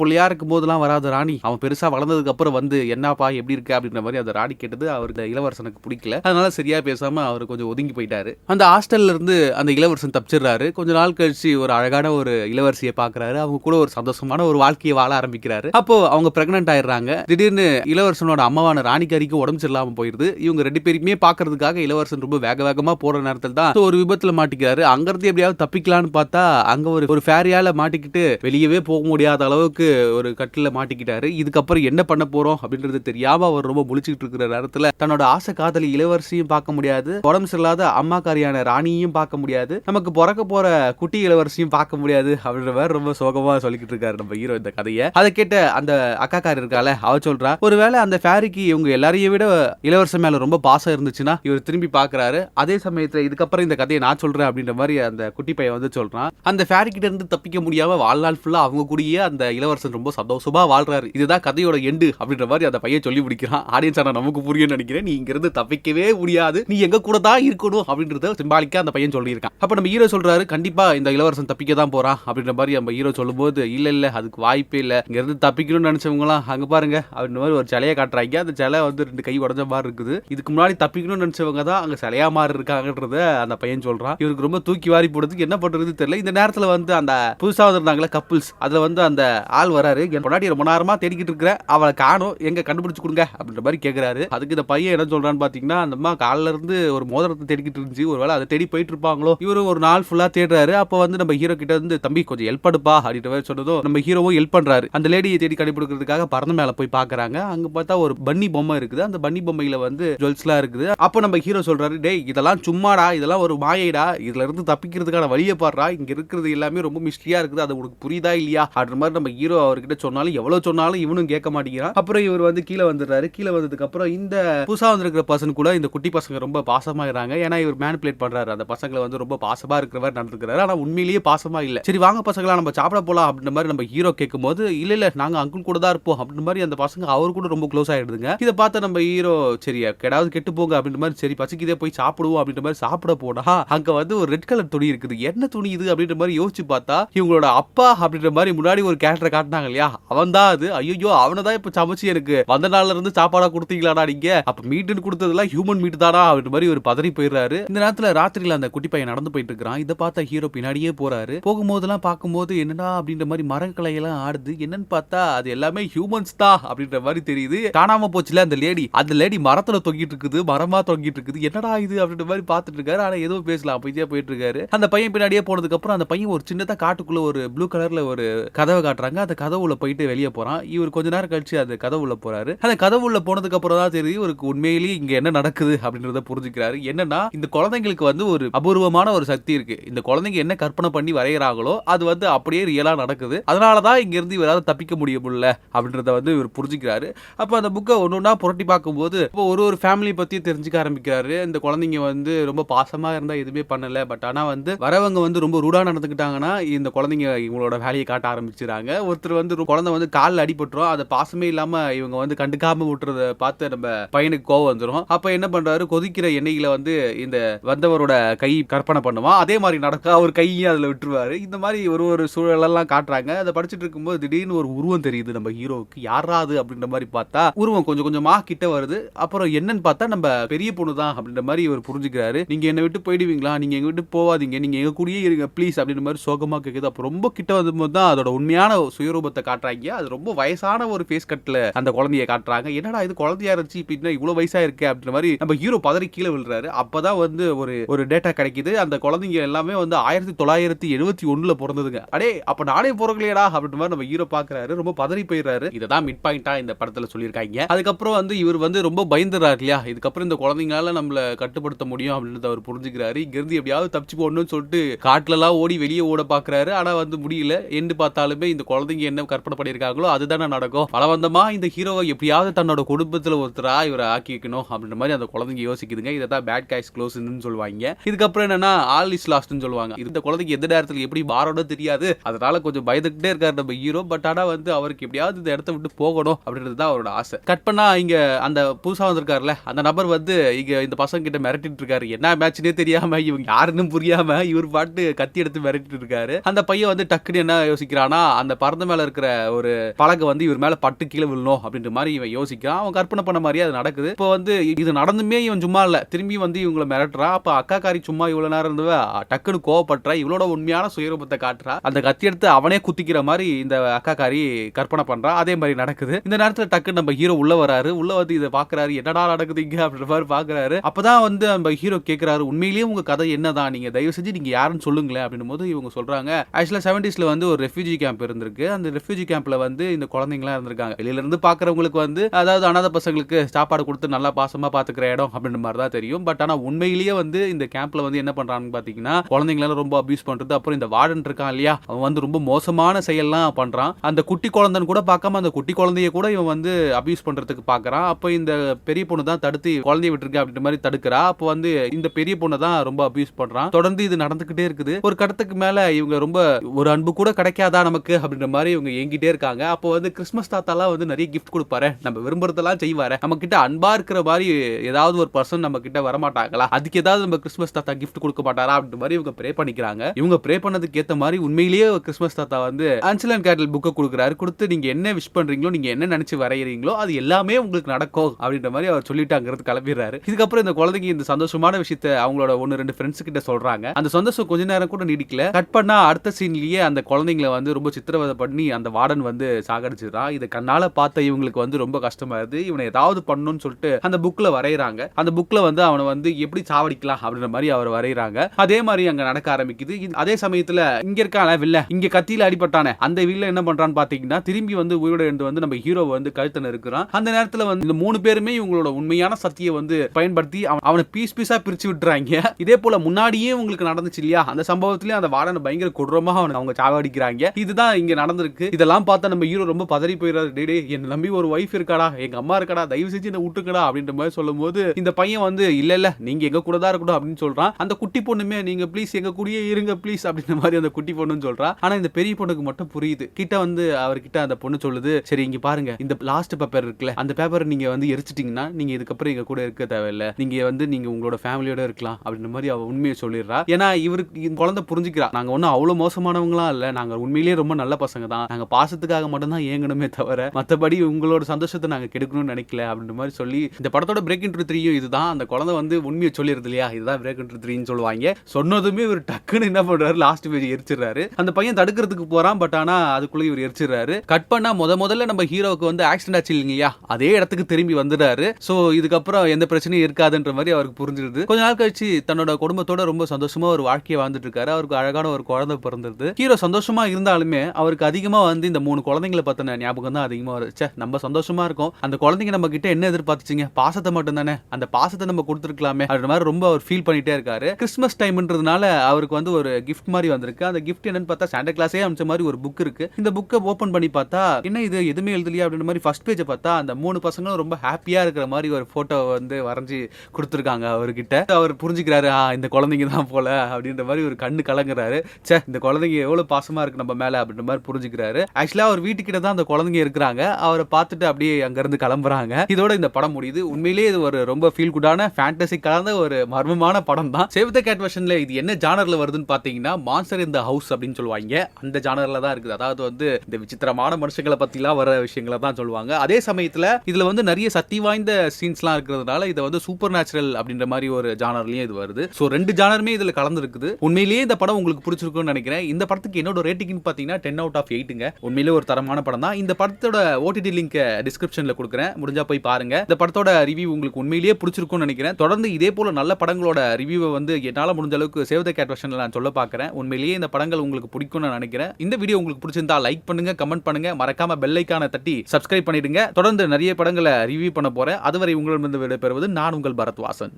பிள்ளையா இருக்கும் போதெல்லாம் வராத ராணி. அவன் பெருசா வளர்ந்ததுக்கு அப்புறம் வந்து என்னப்பா எப்படி இருக்கு? அப்படின்ற மாதிரி அந்த ராணி கேட்டது அவர் இளவரசனுக்கு பிடிக்கல. அதனால சரியா பேசாம அவர் கொஞ்சம் ஒதுங்கி போயிட்டாரு. அந்த ஹாஸ்டல்ல இருந்து அந்த இளவரசன் தப்பிச்சிடுறாரு. கொஞ்ச நாள் கழிச்சு ஒரு அழகான ஒரு இளவரசியை பாக்குறாரு. அவங்க கூட ஒரு சந்தோஷமான ஒரு வாழ்க்கையை வாழ ஆரம்பிக்கிறாரு. அப்போ அவங்க பிரெக்னென்ட் ஆயிடுறாங்க. திடீர்னு இளவரசனோட அம்மாவான ராணிக்காரிக்கு உடம்பு சரியில்லாம போயிருது. இவங்க ரெண்டு பேருமே பாக்குறதுக்காக இளவரசன் ரொம்ப வேக வேகமா போற நேரத்தில் தான் ஒரு விபத்துல மாட்டிக்கிறாரு. அங்கிருந்து எப்படியாவது தப்பிக்கலாம்னு பார்த்தா அங்க ஒரு ஒரு ஃபேரியால மாட்டிக்கிட்டு வெளியவே போக முடியாத அளவுக்கு ஒரு கட்டில மாட்டிக்கிட்டாரு. இதுக்கப்புறம் என்ன பண்ண போறோம் அப்படின்றது தெரியாம அவர் ரொம்ப முழிச்சுட்டு இருக்கிற நேரத்துல தன்னோட ஆசை காதலி இளவரசியும் பார்க்க முடியாது. உடம்பு சரியில்லாத அம்மாக்காரியான ராணியும் பார்க்க முடியாது. நமக்கு பிறக்க போற குட்டி இளவரசியும் பார்க்க முடியாது அப்படின்ற மாதிரி ரொம்ப சோகமா சொல்லிக்கிட்டு இருக்காரு நம்ம ஹீரோ இந்த கதையை. அதை கேட்ட அந்த அக்காக்கார் இருக்கால அவ சொல்றா ஒருவேளை அந்த ஃபேரிக்கு இவங்க எல்லாரையும் விட இளவரசன் மேல ரொம்ப பாசம் இருந்துச்சுன்னா இவர் திரும்பி பாக்குறாரு. அதே சமயத்துல இதுக்கப்புறம் இந்த கதையை நான் சொல்றேன் அப்படின்ற மாதிரி அந்த குட்டி பையன் வந்து சொல்றான். அந்த ஃபேரி கிட்ட இருந்து தப்பிக்க முடியாம வாழ்நாள் ஃபுல்லா அவங்க கூடயே அந்த இளவரசன் ரொம்ப சந்தோஷமா வாழ்றாரு. இதுதான் கதையோட எண்டு அப்படின்ற மாதிரி அந்த பையன் சொல்லி முடிக்கிறான். ஆடியன்ஸ் ஆனா நமக்கு புரியும் நினைக்கிறேன். நீ இங்க இருந்து தப்பிக்கவே முடியாது. நீ எங்க கூட தான் இருக்கணும் அப்படின்றத சிம்பாலிக்கா அந்த பையன் சொல்லியிருக்கான். அப்ப நம்ம ஹீரோ சொல்றாரு கண்டிப்பா இந்த இளவரசன் தப்பிக்க தான் போறான் அப்படின்ற மாதிரி நம்ம ஹீரோ சொல்லும்போது இல்ல இல்ல அதுக்கு வாய்ப்பே இல்ல. இங்க இருந்து தப்பிக்கணும்னு நினச்சவங்களாம் அங்கே பாருங்க அப்படின்ற மாதிரி ஒரு சிலையை காட்டுறாங்க. அந்த சிலை வந்து ரெண்டு கை உடஞ்ச மாதிரி இருக்குது. இதுக்கு முன்னாடி தப்பிக்கணும்னு நினைச்சவங்க தான் அங்கே சிலையா மாறி இருக்காங்கன்றத அந்த பையன் சொல்கிறான் இவருக்கு ரொம்ப தூக்கி வாரி போடுறதுக்கு என்ன பண்ணுறது தெரியல. இந்த நேரத்தில் வந்து அந்த புதுசாக வந்திருந்தாங்களே கப்புள்ஸ் அதில் வந்து அந்த ஆள் வராரு. என் பொண்டாட்டி ரொம்ப நேரமா தேடிக்கிட்டு இருக்கிற அவளை காணும். எங்கே கண்டுபிடிச்சு கொடுங்க அப்படின்ற மாதிரி கேட்குறாரு அதுக்கு இந்த பையன் என்ன சொல்றான்னு பார்த்தீங்கன்னா அந்த அம்மா இருந்து ஒரு மோதிரத்தை தேடிக்கிட்டு இருந்துச்சு. ஒரு வேளை அதை தேடி போயிட்டு இருப்பாங்களோ? இவரும் ஒரு நாள் ஃபுல்லாக தேடுறாரு. அப்போ வந்து நம்ம ஹீரோ கிட்ட இருந்து தம்பி கொஞ்சம் ஹெல்ப் பண்ணுப்பா அப்படின்ற மாதிரி சொன்னதும் நம்ம ஹீரோவும் ஹெல்ப் பண்றாரு. அந்த லேடியை தேடி கண்டுபிடிக்கிறதுக்காக பறந்த மேல போய் பாக்குறாங்க. அங்க பார்த்தா ஒரு பன்னி பொம்மை இருக்குது. அந்த பன்னி பொம்மையில வந்து ஜுவல்ஸ்லாம் இருக்குது. அப்போ நம்ம ஹீரோ சொல்றாரு டேய் இதெல்லாம் சும்மாடா இதெல்லாம் ஒரு மாயைடா. இதுல இருந்து தப்பிக்கிறதுக்கான வழியை பாடுறா இங்க இருக்கிறது எல்லாமே ரொம்ப மிஸ்டியா இருக்குது. அது உனக்கு புரியுதா இல்லையா? அப்படின்ற மாதிரி நம்ம ஹீரோ அவர்கிட்ட சொன்னாலும் எவ்வளவு சொன்னாலும் இவனும் கேட்க மாட்டேங்கிறான். அப்புறம் இவர் வந்து கீழே வந்துடுறாரு. கீழே வந்ததுக்கு அப்புறம் இந்த புதுசா வந்திருக்கிற பர்சன் கூட இந்த குட்டி பசங்க ரொம்ப பாசமாயிறாங்க. ஏன்னா இவர் மேனிபுலேட் பண்றாரு. அந்த பசங்களை வந்து ரொம்ப பாசமா இருக்கிற மாதிரி நடந்துக்கிறாரு. ஆனா உண்மையிலேயே பாசமா இல்ல. சரி வாங்க பசங்களா நம்ம சாப்பிட போலாம் அப்படின்ற மாதிரி நம்ம ஹீரோ கேட்கும்போது இல்ல இல்ல நாங்க அங்கிள் கூட தான் இருப்போம் அப்படின்ற மாதிரி அந்த பசங்க அவர் கூட ரொம்ப க்ளோஸ் ஆயிடுதுங்க. இதை பார்த்து நம்ம ஹீரோ சரி கெடாவது கெட்டு போங்க அப்படின்ற மாதிரி சரி பசிக்குதே போய் சாப்பிடுவோம் அப்படின்ற மாதிரி சாப்பிட போனா அங்க வந்து ஒரு ரெட் கலர் துணி இருக்குது. என்ன துணி இது அப்படின்ற மாதிரி யோசிச்சு பார்த்தா இவங்களோட அப்பா அப்படின்ற மாதிரி முன்னாடி ஒரு கேரக்டர் காட்டினாங்க இல்லையா? அவன் தான் அது. ஐயோ அவனை தான் இப்ப சமைச்சு எனக்கு வந்த நாள்ல இருந்து சாப்பாடா கொடுத்தீங்களாடா நீங்க? அப்ப மீட்டுன்னு கொடுத்ததெல்லாம் ஹியூமன் மீட் தானா? அப்படின்ற மாதிரி ஒரு பதறி போயிடுறாரு. இந்த நேரத்துல ராத்திரியில அந்த குட்டி பையன் நடந்து போயிட்டு இருக்கிறான். இதை பார்த்தா ஹீரோ பின்னாடியே போறாரு. போகும்போதெல்லாம் பார்க்கும்போது என்னடா அப்படின்ற மாதிரி மரக்கலை எல்லாம் ஆடுது. என்னன்னு பார்த்தா அது எல்லாமே ஹியூமன்ஸ் தான் அப்படின்ற மாதிரி தெரியுது. காணாம போச்சுல அந்த லேடி அந்த லேடி மரத்துல தொங்கிட்டு இருக்குது மரமா தொங்கிட்டு இருக்குது. என்னடா இது அப்படின்ற மாதிரி பார்த்துட்டு இருக்காரு. ஆனா எதுவும் பேசலாம் அமைதியா போயிட்டு இருக்காரு. அந்த பையன் பின்னாடியே போனதுக்கு அப்புறம் அந்த பையன் ஒரு சின்னதா காட்டுக்குள்ள ஒரு ப்ளூ கலர்ல ஒரு கதவை காட்டுறாங்க. அந்த கதவுல போயிட்டு வெளியே போறான். இவர் கொஞ்ச நேரம் கழிச்சு அந்த கதவுல போறாரு. அந்த கதவுல போனதுக்கு அப்புறம் தான் தெரியுது இவருக்கு உண்மையிலேயே இங்க என்ன நடக்குது அப்படின்றத புரிஞ்சுக்கிறாரு. என்னன்னா இந்த குழந்தைங்களுக்கு வந்து ஒரு அபூர்வமான ஒரு சக்தி இருக்கு. இந்த குழந்தைங்க என்ன கற்பனை பண்ணி வரைகிறாங்களோ அது வந்து அப்படியே ரியலா நடக்குது. அதனாலதான் இங்க இருந்து இவரால் தப்பிக்க முடியும். முடியல அப்படின்றத வந்து இவர் புரிஞ்சுக்கிறாரு அப்போ அந்த புக்கை ஒன்று ஒன்றா புரட்டி பார்க்கும்போது இப்போ ஒரு ஒரு ஃபேமிலி பற்றி தெரிஞ்சுக்க ஆரம்பிக்கிறாரு இந்த குழந்தைங்க வந்து ரொம்ப பாசமாக இருந்தால் எதுவுமே பண்ணலை பட் ஆனால் வந்து வரவங்க வந்து ரொம்ப ரூடாக நடந்துக்கிட்டாங்கன்னா இந்த குழந்தைங்க இவங்களோட வேலையை காட்ட ஆரம்பிச்சிடுறாங்க ஒருத்தர் வந்து குழந்தை வந்து காலில் அடிபட்டுரும் அதை பாசமே இல்லாமல் இவங்க வந்து கண்டுக்காம விட்டுறத பார்த்து நம்ம பையனுக்கு கோவம் வந்துடும் அப்போ என்ன பண்ணுறாரு கொதிக்கிற எண்ணெயில் வந்து இந்த வந்தவரோட கை கற்பனை பண்ணுவான் அதே மாதிரி நடக்க அவர் கையும் அதில் விட்டுருவாரு இந்த மாதிரி ஒரு ஒரு சூழலெல்லாம் காட்டுறாங்க அதை படிச்சுட்டு இருக்கும்போது திடீர்னு ஒரு உருவம் தெரியுது நம்ம ஹீரோவுக்கு. யாராது அப்படின்ற மாதிரி பார்த்தா உருவம் கொஞ்சம் கொஞ்சமா கிட்ட வருது. அப்புறம் என்னன்னு பார்த்தா நம்ம பெரிய பொண்ணு தான் அப்படின்ற மாதிரி இவர் புரிஞ்சுக்கிறாரு. நீங்க என்னை விட்டு போயிடுவீங்களா? நீங்க எங்க விட்டு போவாதீங்க? நீங்க எங்க கூடயே இருங்க ப்ளீஸ் அப்படின்ற மாதிரி சோகமா கேக்குது. அப்போ ரொம்ப கிட்ட வரும்போது தான் அதோட உண்மையான சுயரூபத்தை காட்டுறாங்க. அது ரொம்ப வயசான ஒரு ஃபேஸ் கட்ல அந்த குழந்தைய காட்டுறாங்க. என்னடா இது குழந்தையா இருந்துச்சு இப்போ இன்னும் இவ்வளவு வயசா இருக்கு அப்படின்ற மாதிரி நம்ம ஹீரோ பதறி கீழே விழுறாரு. அப்பதான் வந்து ஒரு ஒரு டேட்டா கிடைக்குது. அந்த குழந்தைங்க எல்லாமே வந்து ஆயிரத்தி தொள்ளாயிரத்தி எழுபத்தி ஒண்ணுல பிறந்ததுங்க. அடே அப்ப நானே பிறக்கலையடா அப்படின்ற மாதிரி நம்ம ஹீரோ பாக்குறாரு. ரொம்ப பதறி போயிடுறாரு. இதை தான் மிட் பாயிண்டா இந்த படத்துல சொல்லியிருக்காங்க. அதுக்கப்புறம் வந்து இவர் வந்து ரொம்ப பயந்துறாரு இல்லையா? இதுக்கப்புறம் இந்த குழந்தைங்களால நம்மள கட்டுப்படுத்த முடியும் அப்படின்றத அவர் புரிஞ்சுக்கிறாரு. இங்கிருந்து எப்படியாவது தப்பிச்சு போடணும்னு சொல்லிட்டு காட்டுலலாம் ஓடி வெளியே ஓட பாக்குறாரு. ஆனா வந்து முடியல. எண்டு பார்த்தாலுமே இந்த குழந்தைங்க என்ன கற்பனை பண்ணியிருக்காங்களோ அதுதானே நடக்கும். பலவந்தமா இந்த ஹீரோவை எப்படியாவது தன்னோட குடும்பத்துல ஒருத்தரா இவரை ஆக்கி வைக்கணும் அப்படின்ற மாதிரி அந்த குழந்தைங்க யோசிக்குதுங்க. இதை தான் பேட் கைஸ் க்ளோஸ்ன்னு சொல்லுவாங்க. இதுக்கப்புறம் என்னன்னா ஆல் இஸ் லாஸ்ட்னு சொல்லுவாங்க. இந்த குழந்தைக்கு எந்த நேரத்துல எப்படி மாறணும் தெரியாது. அதனால கொஞ்சம் பயந்துகிட்டே இருக்காரு நம்ம ஹீரோ பட் ஆனா வந்து அவருக்கு எப்படியாவது இந்த இடத்த விட்டு போகணும் அப்படின்றது தான் அவரோட ஆசை. கட் பண்ணா இங்க அந்த புதுசா வந்திருக்காருல அந்த நபர் வந்து இங்க இந்த பசங்க கிட்ட மிரட்டிட்டு இருக்காரு. என்ன மேட்ச்னே தெரியாம இவங்க யாருன்னு புரியாம இவர் பாட்டு கத்தி எடுத்து மிரட்டிட்டு இருக்காரு. அந்த பையன் வந்து டக்குன்னு என்ன யோசிக்கிறானா அந்த பறந்த மேல இருக்கிற ஒரு பழக வந்து இவர் மேல பட்டு கீழே விழணும் அப்படின்ற மாதிரி இவன் யோசிக்கிறான். அவன் கற்பனை பண்ண மாதிரியே அது நடக்குது. இப்போ வந்து இது நடந்துமே இவன் சும்மா இல்ல. திரும்பி வந்து இவங்களை மிரட்டுறான். அப்ப அக்கா காரி சும்மா இவ்வளவு நேரம் இருந்தவ டக்குன்னு கோவப்படுறா. இவளோட உண்மையான சுயரூபத்தை காட்டுறா. அந்த கத்தி எடுத்து அவனே குத்திக்கிற மாதிரி இந்த அக்கா காரி கற்பனை பண்ணுறான் அதே மாதிரி நடக்குது. இந்த நேரத்துல டக்குன்னு நம்ம ஹீரோ உள்ள வராரு. உள்ள வந்து இதை பாக்குறாரு. என்னடா நடக்குது இங்க அப்படின்ற மாதிரி பாக்குறாரு. அப்பதான் வந்து நம்ம ஹீரோ கேக்குறாரு. உண்மையிலேயே உங்க கதை என்னதான்? நீங்க தயவு செஞ்சு நீங்க யாருன்னு சொல்லுங்களேன் அப்படின்னும் போது இவங்க சொல்றாங்க. ஆக்சுவலா செவன்டிஸ்ல வந்து ஒரு ரெஃப்யூஜி கேம்ப் இருந்திருக்கு. அந்த ரெஃப்யூஜி கேம்ப்ல வந்து இந்த குழந்தைங்களாம் இருந்திருக்காங்க. வெளியில இருந்து பாக்குறவங்களுக்கு வந்து அதாவது அனாதை பசங்களுக்கு சாப்பாடு கொடுத்து நல்லா பாசமா பாத்துக்கிற இடம் அப்படின்ற மாதிரி தான் தெரியும். பட் ஆனா உண்மையிலேயே வந்து இந்த கேம்ப்ல வந்து என்ன பண்றாங்கன்னு பாத்தீங்கன்னா குழந்தைங்கள ரொம்ப அபியூஸ் பண்றது. அப்புறம் இந்த வார்டன் இருக்கான் இல்லையா? அவன் வந்து ரொம்ப மோசமான செயல்லாம் பண்றான். அந்த குட்டி குழந்தைன்னு கூட பார்க்காம அந்த குட்டி குழந்தைய கூட இவன் வந்து அபியூஸ் பண்றதுக்கு பாக்குறான் அப்போ இந்த பெரிய பொண்ணு தான் தடுத்து குழந்தைய விட்டுருக்க அப்படின்ற மாதிரி தடுக்கிறா. அப்போ வந்து இந்த பெரிய பொண்ணை தான் ரொம்ப அபியூஸ் பண்றான். தொடர்ந்து இது நடந்துகிட்டே இருக்குது. ஒரு கட்டத்துக்கு மேல இவங்க ரொம்ப ஒரு அன்பு கூட கிடைக்காதா நமக்கு அப்படின்ற மாதிரி இவங்க ஏங்கிட்டே இருக்காங்க. அப்போ வந்து கிறிஸ்மஸ் தாத்தாலாம் வந்து நிறைய கிஃப்ட் கொடுப்பாரு. நம்ம விரும்புறதெல்லாம் செய்வாரு. நம்ம கிட்ட அன்பா இருக்கிற மாதிரி ஏதாவது ஒரு பர்சன் நம்ம கிட்ட வரமாட்டாங்களா? அதுக்கு ஏதாவது நம்ம கிறிஸ்மஸ் தாத்தா கிஃப்ட் கொடுக்க மாட்டாரா அப்படின்ற மாதிரி இவங்க ப்ரே பண்ணிக்கிறாங்க. இவங்க ப்ரே பண்ணதுக்கு ஏத்த மாதிரி உண்மையிலேயே கிறிஸ்மஸ் தாத்தா வந்து ஆன்சல் அண்ட் கேட்டல் புக்கை கொடுக்குறாரு. கொடுத்து நீங்க என்ன விஷ் பண்ணுறீங்களோ நீங்கள் என்ன நினச்சி வரைகிறீங்களோ அது எல்லாமே உங்களுக்கு நடக்கும் அப்படின்ற மாதிரி அவர் சொல்லிட்டு அங்கிருந்து கிளம்பிடுறாரு. இதுக்கப்புறம் இந்த குழந்தைங்க இந்த சந்தோஷமான விஷயத்த அவங்களோட ஒன்று ரெண்டு ஃப்ரெண்ட்ஸ் கிட்ட சொல்கிறாங்க அந்த சந்தோஷம் கொஞ்ச நேரம் கூட நீடிக்கல. கட் பண்ணால் அடுத்த சீன்லேயே அந்த குழந்தைங்களை வந்து ரொம்ப சித்திரவதை பண்ணி அந்த வார்டன் வந்து சாகடிச்சிடுறான். இதை கண்ணால் பார்த்த இவங்களுக்கு வந்து ரொம்ப கஷ்டமாக இருக்கு இவனை ஏதாவது பண்ணணும்னு சொல்லிட்டு அந்த புக்கில் வரைகிறாங்க அந்த புக்கில் வந்து அவனை வந்து எப்படி சாவடிக்கலாம் அப்படின்ற மாதிரி அவர் வரைகிறாங்க அதே மாதிரி அங்கே நடக்க ஆரம்பிக்குது. அதே சமயத்தில் இங்கே இருக்கான வில்ல. இங்கே கத்தியில் அடிபட்டானே. அந்த வில்ல என்ன பண்ணுறான்னு பார்த்தீங்கன்னா திரும்பி வந்து உயிரோட எழுந்து வந்து நம்ம ஹீரோ வந்து கழுத்தனை இருக்கிறான் அந்த நேரத்துல வந்து இந்த மூணு பேருமே இவங்களோட உண்மையான சக்தியை வந்து பயன்படுத்தி அவன்- அவனை பீஸ் பீஸா பிரிச்சு விட்டுறாங்க. இதே போல முன்னாடியே உங்களுக்கு நடந்துச்சு இல்லையா? அந்த சம்பவத்திலேயே அந்த வாடனை பயங்கர கொடூரமாக அவனை அவங்க சாவடிக்கிறாங்க. இதுதான் இங்க நடந்திருக்கு. இதெல்லாம் பார்த்தா நம்ம ஹீரோ ரொம்ப பதறி போயிடாரு டே டே நம்பி ஒரு ஒய்ஃப் இருக்காடா? எங்க அம்மா இருக்கடா? தயவு செஞ்சு என்ன விட்டுக்கடா அப்படின்ற மாதிரி சொல்லும்போது இந்த பையன் வந்து இல்ல இல்ல நீங்க எங்க கூட தான் இருக்கணும் அப்படின்னு சொல்றான். அந்த குட்டி பொண்ணுமே நீங்க ப்ளீஸ் எங்க கூடயே இருங்க ப்ளீஸ் அப்படின்ற மாதிரி அந்த குட்டி பொண்ணுன்னு சொல்கிறான் ஆனா இந்த பெரிய பொண்ணுக்கு மட்டும் புரியுது. கிட்ட வந்து அவருக்கு கிட்ட அந்த பொண்ணு சொல்லுது சரி இங்க பாருங்க. இந்த லாஸ்ட் பேப்பர் இருக்குல்ல அந்த பேப்பரை நீங்க வந்து எரிச்சிட்டீங்கன்னா நீங்க இதுக்கப்புறம் எங்க கூட இருக்க தேவையில்ல. நீங்க வந்து நீங்க உங்களோட ஃபேமிலியோட இருக்கலாம் அப்படின்ற மாதிரி அவ உண்மையை சொல்லிடுறா. ஏன்னா இவருக்கு குழந்தை புரிஞ்சுக்கிறா. நாங்க ஒன்றும் அவ்வளவு மோசமானவங்களாம் இல்ல. நாங்க உண்மையிலேயே ரொம்ப நல்ல பசங்க தான். நாங்க பாசத்துக்காக மட்டும் தான் ஏங்கணுமே தவிர மத்தபடி உங்களோட சந்தோஷத்தை நாங்க கெடுக்கணும்னு நினைக்கல அப்படின்ற மாதிரி சொல்லி இந்த படத்தோட பிரேக் இன்ட்ரு த்ரீயும் இதுதான். அந்த குழந்தை வந்து உண்மையை சொல்லிடுது இல்லையா? இதுதான் பிரேக் இன்ட்ரு த்ரீன்னு சொல்லுவாங்க. சொன்னதுமே இவர் டக்குன்னு என்ன பண்றாரு? லாஸ்ட் பேஜ் எரிச்சிடுறாரு. அந்த பையன் தடுக்கிறதுக்கு போறான் பட் ஆனா அதுக்குள்ள இவர் எரிச்சிடுறாரு. கட் பண்ணா முத முதல்ல நம்ம ஹீரோவுக்கு வந்து ஆக்சிடென்ட் ஆச்சு இல்லையா அதே இடத்துக்கு திரும்பி வந்துடுறாரு. ஸோ இதுக்கப்புறம் எந்த பிரச்சனையும் இருக்காதுன்ற மாதிரி அவருக்கு புரிஞ்சிருது. கொஞ்ச நாள் கழிச்சு தன்னோட குடும்பத்தோட ரொம்ப சந்தோஷமா ஒரு வாழ்க்கையை வாழ்ந்துட்டு இருக்காரு. அவருக்கு அழகான ஒரு குழந்தை பிறந்தது ஹீரோ சந்தோஷமா இருந்தாலுமே அவருக்கு அதிகமா வந்து இந்த மூணு குழந்தைங்களை பத்தின ஞாபகம் தான் அதிகமா வருது. நம்ம சந்தோஷமா இருக்கும். அந்த குழந்தைங்க நம்ம கிட்ட என்ன எதிர்பார்த்துச்சிங்க? பாசத்தை மட்டும் தானே? அந்த பாசத்தை நம்ம கொடுத்துருக்கலாமே அப்படின்ற மாதிரி ரொம்ப அவர் ஃபீல் பண்ணிட்டே இருக்காரு. கிறிஸ்மஸ் டைம்ன்றதுனால அவருக்கு வந்து ஒரு கிஃப்ட் மாதிரி வந்திருக்கு. அந்த கிஃப்ட் என்னன்னு பார்த்தா சாண்டா கிளாஸே அமைச்ச மாதிரி ஒரு புக் இருக்கு. இந்த புக்கை ஓப்பன் பண்ணி முன்னாடி பார்த்தா என்ன இது? எதுவுமே எழுதலையா? அப்படின்ற மாதிரி ஃபர்ஸ்ட் பேஜை பார்த்தா அந்த மூணு பசங்களும் ரொம்ப ஹாப்பியா இருக்கிற மாதிரி ஒரு போட்டோ வந்து வரைஞ்சி கொடுத்துருக்காங்க அவர்கிட்ட. அவர் புரிஞ்சுக்கிறாரு ஆ இந்த குழந்தைங்க தான் போல அப்படின்ற மாதிரி ஒரு கண்ணு கலங்குறாரு. சே இந்த குழந்தைங்க எவ்வளவு பாசமா இருக்கு நம்ம மேல அப்படின்ற மாதிரி புரிஞ்சுக்கிறாரு. ஆக்சுவலா அவர் வீட்டுக்கிட்ட தான் அந்த குழந்தைங்க இருக்கிறாங்க. அவரை பார்த்துட்டு அப்படியே அங்கிருந்து கிளம்புறாங்க. இதோட இந்த படம் முடியுது. உண்மையிலேயே இது ஒரு ரொம்ப ஃபீல் குடான ஃபேண்டசி கலந்த ஒரு மர்மமான படம் தான். சேவ் த கேட் வெர்ஷன்ல இது என்ன ஜானர்ல வருதுன்னு பாத்தீங்கன்னா மான்சர் இந்த ஹவுஸ் அப்படின்னு சொல்லுவாங்க. அந்த ஜானர்ல தான் இருக்குது. அதாவது வந்து இந்த தரமான மனுஷங்களை பத்திலாம் வர விஷயங்களை தான் சொல்லுவாங்க. அதே சமயத்துல இதுல வந்து நிறைய சக்தி வாய்ந்த சீன்ஸ்லாம் இருக்கிறதுனால இதை வந்து சூப்பர் நேச்சுரல் அப்படின்ற மாதிரி ஒரு ஜானர்லயும் இது வருது. ஸோ ரெண்டு ஜானருமே இதுல கலந்துருக்குது. உண்மையிலேயே இந்த படம் உங்களுக்கு பிடிச்சிருக்கும்னு நினைக்கிறேன். இந்த படத்துக்கு என்னோட ரேட்டிங்னு பார்த்தீங்கன்னா டென் அவுட் ஆஃப் எயிட்டுங்க உண்மையிலே ஒரு தரமான படம் தான். இந்த படத்தோட ஓடிடி லிங்க் டிஸ்கிரிப்ஷன்ல கொடுக்குறேன். முடிஞ்சா போய் பாருங்க. இந்த படத்தோட ரிவ்யூ உங்களுக்கு உண்மையிலேயே பிடிச்சிருக்கும்னு நினைக்கிறேன். தொடர்ந்து இதே போல நல்ல படங்களோட ரிவ்யூவை வந்து என்னால் முடிஞ்ச அளவுக்கு சேவ் த கேட் நான் சொல்ல பார்க்குறேன். உண்மையிலேயே இந்த படங்கள் உங்களுக்கு பிடிக்கும்னு நான் நினைக்கிறேன். இந்த வீடியோ உங்களுக்கு பிடிச்சிருந்தா லைக் பண்ணுங்க கமெண்ட் பண்ணுங்க. மறக்காம பெல்லைக்கான தட்டி சப்ஸ்கிரைப் பண்ணிடுங்க. தொடர்ந்து நிறைய படங்களை ரிவ்யூ பண்ண போறேன். அதுவரை உங்களிடமிருந்து விடைபெறுவது நான் உங்கள் பரத் வாசன்